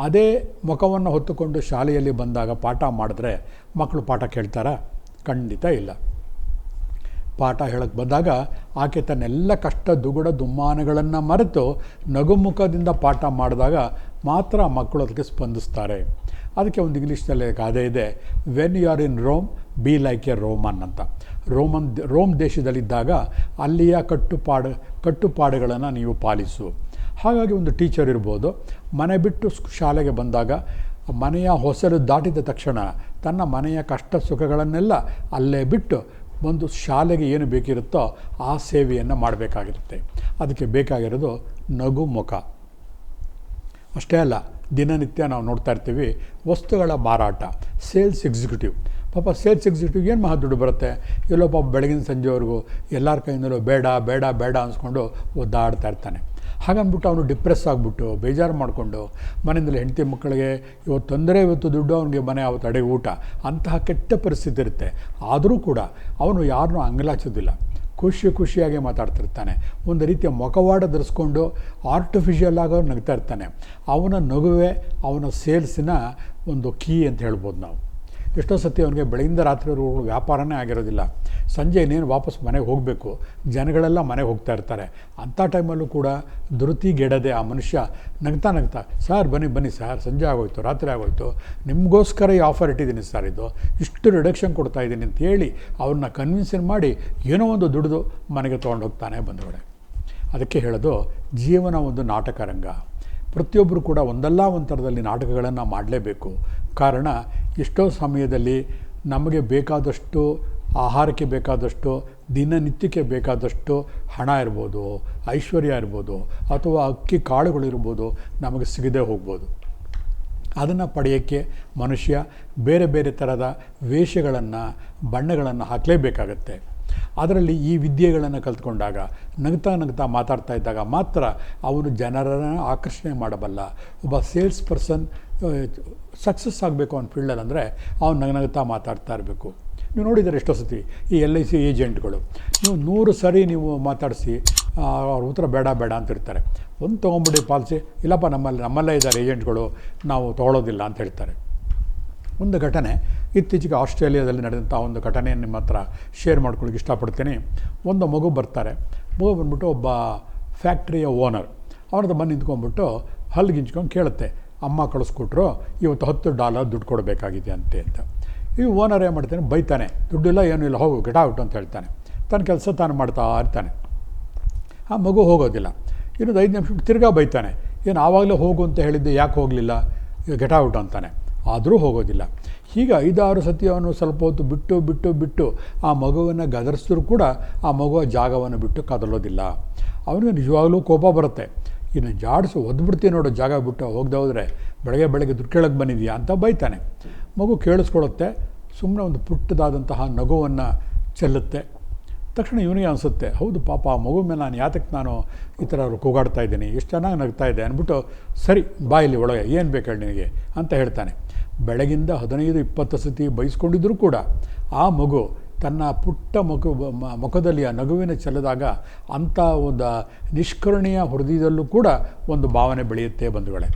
ಅದೇ ಮುಖವನ್ನು ಹೊತ್ತುಕೊಂಡು ಶಾಲೆಯಲ್ಲಿ ಬಂದಾಗ ಪಾಠ ಮಾಡಿದ್ರೆ ಮಕ್ಕಳು ಪಾಠ ಕೇಳ್ತಾರಾ? ಖಂಡಿತ ಇಲ್ಲ. ಪಾಠ ಹೇಳಕ್ಕೆ ಬಂದಾಗ ಆಕೆ ತನ್ನೆಲ್ಲ ಕಷ್ಟ ದುಗುಡ ದುಮ್ಮಾನಗಳನ್ನು ಮರೆತು ನಗುಮುಖದಿಂದ ಪಾಠ ಮಾಡಿದಾಗ ಮಾತ್ರ ಮಕ್ಕಳು ಅದಕ್ಕೆ ಸ್ಪಂದಿಸ್ತಾರೆ. ಅದಕ್ಕೆ ಒಂದು ಇಂಗ್ಲೀಷ್ನಲ್ಲಿ ಗಾದೆ ಇದೆ when you are in Rome be like a Roman ಅಂತ. ರೋಮನ್ ರೋಮ್ ದೇಶದಲ್ಲಿದ್ದಾಗ ಅಲ್ಲಿಯ ಕಟ್ಟುಪಾಡು, ಕಟ್ಟುಪಾಡುಗಳನ್ನು ನೀವು ಪಾಲಿಸು. ಹಾಗಾಗಿ ಒಂದು ಟೀಚರ್ ಇರ್ಬೋದು, ಮನೆ ಬಿಟ್ಟು ಶಾಲೆಗೆ ಬಂದಾಗ ಮನೆಯ ಹೊಸಲು ದಾಟಿದ ತಕ್ಷಣ ತನ್ನ ಮನೆಯ ಕಷ್ಟ ಸುಖಗಳನ್ನೆಲ್ಲ ಅಲ್ಲೇ ಬಿಟ್ಟು ಒಂದು ಶಾಲೆಗೆ ಏನು ಬೇಕಿರುತ್ತೋ ಆ ಸೇವೆಯನ್ನು ಮಾಡಬೇಕಾಗಿರುತ್ತೆ. ಅದಕ್ಕೆ ಬೇಕಾಗಿರೋದು ನಗು ಮುಖ ಅಷ್ಟೇ ಅಲ್ಲ, ದಿನನಿತ್ಯ ನಾವು ನೋಡ್ತಾ ಇರ್ತೀವಿ, ವಸ್ತುಗಳ ಮಾರಾಟ ಸೇಲ್ಸ್ ಎಕ್ಸಿಕ್ಯೂಟಿವ್ ಪಾಪ ಸೇಲ್ಸ್ ಎಕ್ಸಿಕ್ಯೂಟಿವ್ ಏನು ಮಹಾ ದುಡ್ಡು ಬರುತ್ತೆ? ಎಲ್ಲೋ ಪಾಪ ಬೆಳಗಿನ ಸಂಜೆವರೆಗೂ ಎಲ್ಲರ ಕೈಯಿಂದಲೂ ಬೇಡ ಬೇಡ ಬೇಡ ಅನ್ಸ್ಕೊಂಡು ಒದ್ದಾಡ್ತಾ ಇರ್ತಾನೆ. ಹಾಗಂದ್ಬಿಟ್ಟು ಅವನು ಡಿಪ್ರೆಸ್ ಆಗಿಬಿಟ್ಟು, ಬೇಜಾರು ಮಾಡಿಕೊಂಡು, ಮನೆಯಿಂದಲೇ ಹೆಂಡತಿ ಮಕ್ಕಳಿಗೆ ಇವತ್ತು ತೊಂದರೆ, ಇವತ್ತು ದುಡ್ಡು, ಅವನಿಗೆ ಮನೆ ಅವತ್ತು ಅಡಿಗೆ ಊಟ, ಅಂತಹ ಕೆಟ್ಟ ಪರಿಸ್ಥಿತಿ ಇರುತ್ತೆ. ಆದರೂ ಕೂಡ ಅವನು ಯಾರನ್ನೂ ಅಂಗಲಾಚೋದಿಲ್ಲ. ಖುಷಿ ಖುಷಿಯಾಗಿ ಮಾತಾಡ್ತಿರ್ತಾನೆ. ಒಂದು ರೀತಿಯ ಮುಖವಾಡ ಧರಿಸ್ಕೊಂಡು ಆರ್ಟಿಫಿಷಿಯಲ್ ಆಗೋ ನಗ್ತಾ ಇರ್ತಾನೆ. ಅವನ ನಗುವೆ, ಅವನ ಸೇಲ್ಸಿನ ಒಂದು ಕೀ ಅಂತ ಹೇಳ್ಬೋದು ನಾವು. ಎಷ್ಟೋ ಸತಿ ಅವನಿಗೆ ಬೆಳಗಿಂದ ರಾತ್ರಿವರೆಗೂ ವ್ಯಾಪಾರನೇ ಆಗಿರೋದಿಲ್ಲ. ಸಂಜೆ ಇನ್ನೇನು ವಾಪಸ್ ಮನೆಗೆ ಹೋಗಬೇಕು. ಜನಗಳೆಲ್ಲ ಮನೆಗೆ ಹೋಗ್ತಾ ಇರ್ತಾರೆ. ಅಂಥ ಟೈಮಲ್ಲೂ ಕೂಡ ಧೃತಿಗೆಡದೆ ಆ ಮನುಷ್ಯ ನಗ್ತಾ ನಗ್ತಾ, ಸರ್, ಬನ್ನಿ ಬನ್ನಿ, ಸರ್, ಸಂಜೆ ಆಗೋಯ್ತು, ರಾತ್ರಿ ಆಗೋಯ್ತು. ನಿಮಗೋಸ್ಕರ ಈ ಆಫರ್ ಇಟ್ಟಿದ್ದೀನಿ ಸರ್ ಇದು. ಇಷ್ಟು ರಿಡಕ್ಷನ್ ಕೊಡ್ತಾ ಇದ್ದೀನಿ ಅಂತ ಹೇಳಿ ಅವ್ರನ್ನ ಕನ್ವಿನ್ಸನ್ ಮಾಡಿ ಏನೋ ಒಂದು ದುಡಿದು ಮನೆಗೆ ತೊಗೊಂಡು ಹೋಗ್ತಾನೆ ಬಂದವಳೆ. ಅದಕ್ಕೆ ಹೇಳೋದು, ಜೀವನ ಒಂದು ನಾಟಕ ರಂಗ ಪ್ರತಿಯೊಬ್ಬರು ಕೂಡ ಒಂದಲ್ಲ ಒಂದು ನಾಟಕಗಳನ್ನು ಮಾಡಲೇಬೇಕು. ಕಾರಣ ಎಷ್ಟೋ ಸಮಯದಲ್ಲಿ ನಮಗೆ ಬೇಕಾದಷ್ಟು, ಆಹಾರಕ್ಕೆ ಬೇಕಾದಷ್ಟು, ದಿನನಿತ್ಯಕ್ಕೆ ಬೇಕಾದಷ್ಟು ಹಣ ಇರ್ಬೋದು, ಐಶ್ವರ್ಯ ಇರ್ಬೋದು, ಅಥವಾ ಅಕ್ಕಿ ಕಾಳುಗಳಿರ್ಬೋದು ನಮಗೆ ಸಿಗದೆ ಹೋಗ್ಬೋದು. ಅದನ್ನು ಪಡೆಯೋಕ್ಕೆ ಮನುಷ್ಯ ಬೇರೆ ಬೇರೆ ಥರದ ವೇಷಗಳನ್ನು, ಬಣ್ಣಗಳನ್ನು ಹಾಕಲೇಬೇಕಾಗತ್ತೆ. ಅದರಲ್ಲಿ ಈ ವಿದ್ಯೆಗಳನ್ನು ಕಲ್ತ್ಕೊಂಡಾಗ, ನಗ್ತಾ ನಗ್ತಾ ಮಾತಾಡ್ತಾ ಇದ್ದಾಗ ಮಾತ್ರ ಅವನು ಜನರನ್ನು ಆಕರ್ಷಣೆ ಮಾಡಬಲ್ಲ. ಒಬ್ಬ ಸೇಲ್ಸ್ ಪರ್ಸನ್ ಸಕ್ಸಸ್ ಆಗಬೇಕು ಅವ್ನ ಫೀಲ್ಡಲ್ಲಿ ಅಂದರೆ ಅವ್ನು ನಗ ನಗ್ತಾ ಮಾತಾಡ್ತಾ ಇರಬೇಕು. ನೀವು ನೋಡಿದರೆ ಎಷ್ಟೋ ಸತಿ ಈ ಎಲ್ ಐ ಸಿ ಏಜೆಂಟ್ಗಳು ನೀವು ನೂರು ಸರಿ ನೀವು ಮಾತಾಡಿಸಿ ಅವ್ರ ಉತ್ತರ ಬೇಡ ಬೇಡ ಅಂತ ಇರ್ತಾರೆ. ಒಂದು ತೊಗೊಂಬಿಡಿ ಪಾಲಿಸಿ. ಇಲ್ಲಪ್ಪ, ನಮ್ಮಲ್ಲಿ, ನಮ್ಮಲ್ಲೇ ಇದ್ದಾರೆ ಏಜೆಂಟ್ಗಳು ನಾವು ತೊಗೊಳೋದಿಲ್ಲ ಅಂತ ಹೇಳ್ತಾರೆ. ಒಂದು ಘಟನೆ, ಇತ್ತೀಚೆಗೆ ಆಸ್ಟ್ರೇಲಿಯಾದಲ್ಲಿ ನಡೆದಂಥ ಒಂದು ಘಟನೆಯನ್ನು ನಿಮ್ಮ ಹತ್ರ ಶೇರ್ ಮಾಡ್ಕೊಳ್ಳಿಕ್ಕೆ ಇಷ್ಟಪಡ್ತೀನಿ. ಒಂದು ಮಗು ಬರ್ತಾರೆ. ಮಗು ಬಂದ್ಬಿಟ್ಟು ಒಬ್ಬ ಫ್ಯಾಕ್ಟ್ರಿಯ ಓನರ್ ಅವ್ರದ್ದು ಬಂದು ನಿಂತ್ಕೊಂಡ್ಬಿಟ್ಟು ಹಲ್ಲು ಗಿಂಚ್ಕೊಂಡು ಕೇಳುತ್ತೆ. ಅಮ್ಮ ಕಳಿಸ್ಕೊಟ್ರು, ಇವತ್ತು ಹತ್ತು ಡಾಲರ್ ದುಡ್ಡು ಕೊಡಬೇಕಾಗಿದೆ ಅಂತೆ ಅಂತ. ಈ ಓನರ್ ಏನು ಮಾಡ್ತಾನೆ, ಬೈತಾನೆ, ದುಡ್ಡಿಲ್ಲ, ಏನೂ ಇಲ್ಲ, ಹೋಗು, ಗೆಟ್ ಔಟ್ ಅಂತ ಹೇಳ್ತಾನೆ. ತನ್ನ ಕೆಲಸ ತಾನು ಮಾಡ್ತಾ ಇರ್ತಾನೆ. ಆ ಮಗು ಹೋಗೋದಿಲ್ಲ. ಇನ್ನೊಂದು ಐದು ನಿಮಿಷ ತಿರ್ಗಾ ಬೈತಾನೆ, ಏನು ಆವಾಗಲೇ ಹೋಗು ಅಂತ ಹೇಳಿದ್ದೆ, ಯಾಕೆ ಹೋಗಲಿಲ್ಲ? ಈಗ ಗೆಟ್ ಔಟ್ ಅಂತಾನೆ. ಆದರೂ ಹೋಗೋದಿಲ್ಲ. ಹೀಗೆ ಐದಾರು ಸತಿ ಅವನು ಸ್ವಲ್ಪ ಹೊತ್ತು ಬಿಟ್ಟು ಬಿಟ್ಟು ಬಿಟ್ಟು ಆ ಮಗುವನ್ನು ಗದರಿಸಿದ್ರು ಕೂಡ ಆ ಮಗುವ ಜಾಗವನ್ನು ಬಿಟ್ಟು ಕದಲೋದಿಲ್ಲ ಅವನಿಗೆ ನಿಜವಾಗಲೂ ಕೋಪ ಬರುತ್ತೆ. ಇನ್ನು ಜಾಡಿಸು, ಒದ್ಬಿಡ್ತೀನಿ ನೋಡು, ಜಾಗ ಬಿಟ್ಟು ಹೋಗ್ದೆ ಹೋದರೆ ಬೆಳಗ್ಗೆ ಬೆಳಗ್ಗೆ ದುಡ್ಡು ಕೇಳೋಕ್ಕೆ ಬಂದಿದೆಯಾ ಅಂತ ಬೈತಾನೆ. ಮಗು ಕೇಳಿಸ್ಕೊಳ್ಳುತ್ತೆ ಸುಮ್ಮನೆ ಒಂದು ಪುಟ್ಟದಾದಂತಹ ನಗುವನ್ನು ಚೆಲ್ಲುತ್ತೆ. ತಕ್ಷಣ ಇವನಿಗೆ ಅನಿಸುತ್ತೆ, ಹೌದು ಪಾಪ, ಮಗು ಮೇಲೆ ನಾನು ಯಾತಕ್ಕೆ ನಾನು ಈ ಥರ ಕೂಗಾಡ್ತಾ ಇದ್ದೀನಿ, ಎಷ್ಟು ಚೆನ್ನಾಗಿ ನಗ್ತಾ ಇದೆ ಅಂದ್ಬಿಟ್ಟು, ಸರಿ ಬಾಯಲ್ಲಿ ಒಳಗೆ, ಏನು ಬೇಕು ಹೇಳಿ ನಿನಗೆ ಅಂತ ಹೇಳ್ತಾನೆ. ಬೆಳಗಿಂದ ಹದಿನೈದು, ಇಪ್ಪತ್ತು ಸತಿ ಬೈಸ್ಕೊಂಡಿದ್ರೂ ಕೂಡ ಆ ಮಗು ತನ್ನ ಪುಟ್ಟ ಮುಖ ಮುಖದಲ್ಲಿ ಆ ನಗುವಿನ ಚೆಲ್ಲದಾಗ ಅಂಥ ಒಂದು ನಿಷ್ಕರುಣೆಯ ಹೃದಯದಲ್ಲೂ ಕೂಡ ಒಂದು ಭಾವನೆ ಬೆಳೆಯುತ್ತೆ ಬಂಧುಗಳೇ.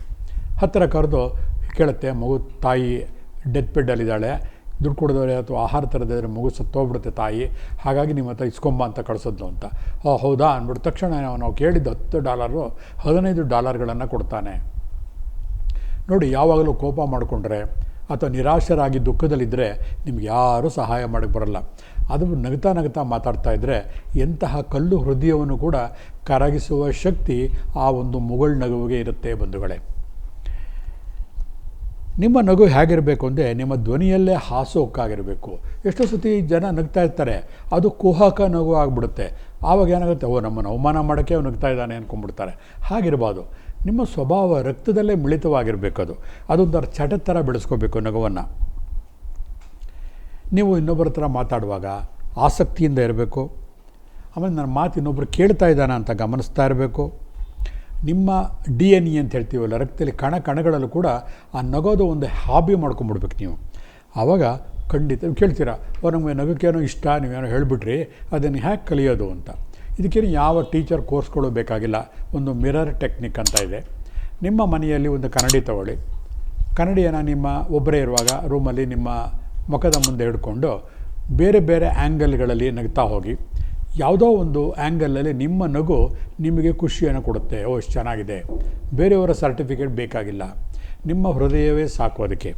ಹತ್ತಿರ ಕರೆದು ಕೇಳುತ್ತೆ, ಮಗು, ತಾಯಿ ಡೆತ್ ಬೆಡ್ಡಲ್ಲಿದ್ದಾಳೆ ದುಡ್ಡು ಕೊಡೋದ್ರೆ ಅಥವಾ ಆಹಾರ ತರದಿದ್ರೆ ಮಗು ಸತ್ತೋಗ್ಬಿಡುತ್ತೆ ತಾಯಿ. ಹಾಗಾಗಿ ನಿಮ್ಮ ಹತ್ರ ಇಸ್ಕೊಂಬ ಅಂತ ಕಳಿಸೋದು ಅಂತ. ಓ ಹೌದಾ? ಅಂದ್ಬಿಟ್ಟು ತಕ್ಷಣ ನಾವು ಕೇಳಿದ್ದು ಹತ್ತು ಡಾಲರು, ಹದಿನೈದು ಡಾಲರ್ಗಳನ್ನು ಕೊಡ್ತಾನೆ. ನೋಡಿ, ಯಾವಾಗಲೂ ಕೋಪ ಮಾಡಿಕೊಂಡ್ರೆ ಅಥವಾ ನಿರಾಶರಾಗಿ ದುಃಖದಲ್ಲಿದ್ದರೆ ನಿಮ್ಗೆ ಯಾರೂ ಸಹಾಯ ಮಾಡೋಕ್ಕೆ ಬರಲ್ಲ. ಅದು ನಗ್ತಾ ನಗ್ತಾ ಮಾತಾಡ್ತಾ ಇದ್ದರೆ ಎಂತಹ ಕಲ್ಲು ಹೃದಯವನ್ನು ಕೂಡ ಕರಗಿಸುವ ಶಕ್ತಿ ಆ ಒಂದು ಮುಗುಳ್ ನಗುವಿಗೆ ಇರುತ್ತೆ ಬಂಧುಗಳೇ. ನಿಮ್ಮ ನಗು ಹೇಗಿರಬೇಕು ಅಂದರೆ ನಿಮ್ಮ ಧ್ವನಿಯಲ್ಲೇ ಹಾಸೋಕ್ಕಾಗಿರಬೇಕು ಎಷ್ಟೋ ಸತಿ ಜನ ನಗ್ತಾ ಇರ್ತಾರೆ, ಅದು ಕುಹಕ ನಗು ಆಗಿಬಿಡುತ್ತೆ. ಆವಾಗ ಏನಾಗುತ್ತೆ, ಓ, ನಮ್ಮನ್ನು ಅವಮಾನ ಮಾಡೋಕ್ಕೆ ಅವ್ನು ನಗ್ತಾ ಇದ್ದಾನೆ ಅಂದ್ಕೊಂಡ್ಬಿಡ್ತಾರೆ ಹಾಗಿರಬಾರ್ದು ನಿಮ್ಮ ಸ್ವಭಾವ ರಕ್ತದಲ್ಲೇ ಮಿಳಿತವಾಗಿರಬೇಕು ಅದು ಅದೊಂಥರ ಚಟ ಥರ ಬೆಳೆಸ್ಕೋಬೇಕು ನಗುವನ್ನು. ನೀವು ಇನ್ನೊಬ್ಬರ ಥರ ಮಾತಾಡುವಾಗ ಆಸಕ್ತಿಯಿಂದ ಇರಬೇಕು. ಆಮೇಲೆ ನನ್ನ ಮಾತು ಇನ್ನೊಬ್ಬರು ಕೇಳ್ತಾ ಇದ್ದಾನ ಅಂತ ಗಮನಿಸ್ತಾ ಇರಬೇಕು. ನಿಮ್ಮ ಡಿ ಎನ್ ಇ ಅಂತ ಹೇಳ್ತೀವಲ್ಲ, ರಕ್ತದಲ್ಲಿ ಕಣ ಕಣಗಳಲ್ಲೂ ಕೂಡ ಆ ನಗೋದು ಒಂದು ಹಾಬಿ ಮಾಡ್ಕೊಂಬಿಡ್ಬೇಕು ನೀವು. ಆವಾಗ ಖಂಡಿತ, ಕೇಳ್ತೀರಾ? ಅವ್ರು ನಮಗೆ ನಗಕ್ಕೇನೋ ಇಷ್ಟ, ನೀವೇನೋ ಹೇಳಿಬಿಟ್ರಿ, ಅದನ್ನು ಹ್ಯಾಕ್ ಕಲಿಯೋದು? ಅಂತ. ಇದಕ್ಕೇನು ಯಾವ ಟೀಚರ್ ಕೋರ್ಸ್ಗಳು ಬೇಕಾಗಿಲ್ಲ. ಒಂದು ಮಿರರ್ ಟೆಕ್ನಿಕ್ ಅಂತ ಇದೆ. ನಿಮ್ಮ ಮನೆಯಲ್ಲಿ ಒಂದು ಕನ್ನಡಿ ತಗೊಳ್ಳಿ. ಕನ್ನಡಿಯನ್ನು ನಿಮ್ಮ ಒಬ್ಬರೇ ಇರುವಾಗ ರೂಮಲ್ಲಿ ನಿಮ್ಮ ಮುಖದ ಮುಂದೆ ಹಿಡ್ಕೊಂಡು ಬೇರೆ ಬೇರೆ ಆ್ಯಂಗಲ್ಗಳಲ್ಲಿ ನಗ್ತಾ ಹೋಗಿ. ಯಾವುದೋ ಒಂದು ಆ್ಯಂಗಲಲ್ಲಿ ನಿಮ್ಮ ನಗು ನಿಮಗೆ ಖುಷಿಯನ್ನು ಕೊಡುತ್ತೆ. ಓ, ಇಷ್ಟು ಚೆನ್ನಾಗಿದೆ. ಬೇರೆಯವರ ಸರ್ಟಿಫಿಕೇಟ್ ಬೇಕಾಗಿಲ್ಲ. ನಿಮ್ಮ ಹೃದಯವೇ ಸಾಕು ಅದಕ್ಕೆ.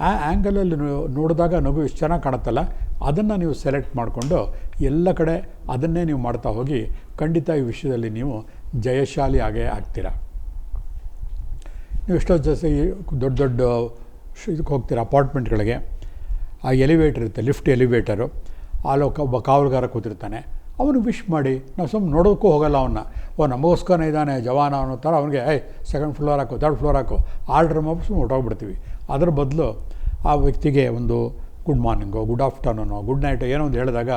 ಆ ಆ್ಯಂಗಲಲ್ಲಿ ನೋಡಿದಾಗ ನಗು ಇಷ್ಟು ಚೆನ್ನಾಗಿ ಕಾಣುತ್ತಲ್ಲ. ಅದನ್ನು ನೀವು ಸೆಲೆಕ್ಟ್ ಮಾಡಿಕೊಂಡು ಎಲ್ಲ ಕಡೆ ಅದನ್ನೇ ನೀವು ಮಾಡ್ತಾ ಹೋಗಿ ಖಂಡಿತ ಈ ವಿಷಯದಲ್ಲಿ ನೀವು ಜಯಶಾಲಿ ಆಗೇ ಆಗ್ತೀರ. ನೀವು ಎಷ್ಟೋ ಜೊತೆ ದೊಡ್ಡ ದೊಡ್ಡ ಇದಕ್ಕೆ ಹೋಗ್ತೀರಾ ಅಪಾರ್ಟ್ಮೆಂಟ್ಗಳಿಗೆ. ಆ ಎಲಿವೇಟರ್ ಇರುತ್ತೆ, ಲಿಫ್ಟ್ ಎಲಿವೇಟರು. ಅಲ್ಲಿ ಒಬ್ಬ- ಕಾವಲುಗಾರ ಕೂತಿರ್ತಾನೆ. ಅವನು ವಿಶ್ ಮಾಡಿ, ನಾವು ಸುಮ್ಮನೆ ನೋಡೋಕ್ಕೂ ಹೋಗಲ್ಲ ಅವನ್ನ. ಓ, ನಮಗೋಸ್ಕರ ಇದ್ದಾನೆ ಜವಾನ ಅನ್ನೋ ಥರ ಅವನಿಗೆ, ಏಯ್ ಸೆಕೆಂಡ್ ಫ್ಲೋರ್ ಹಾಕು ತರ್ಡ್ ಫ್ಲೋರ್ ಹಾಕು. ಆರ್ಡ್ರ್ ಮಾಡಿ ಸುಮ್ಮನೆ ಹೊಟ್ಟೋಗ್ಬಿಡ್ತೀವಿ ಅದ್ರ ಬದಲು ಆ ವ್ಯಕ್ತಿಗೆ ಒಂದು ಗುಡ್ ಮಾರ್ನಿಂಗೋ ಗುಡ್ ಆಫ್ಟರ್ನೂನೋ ಗುಡ್ ನೈಟೋ ಏನೋ ಒಂದು ಹೇಳಿದಾಗ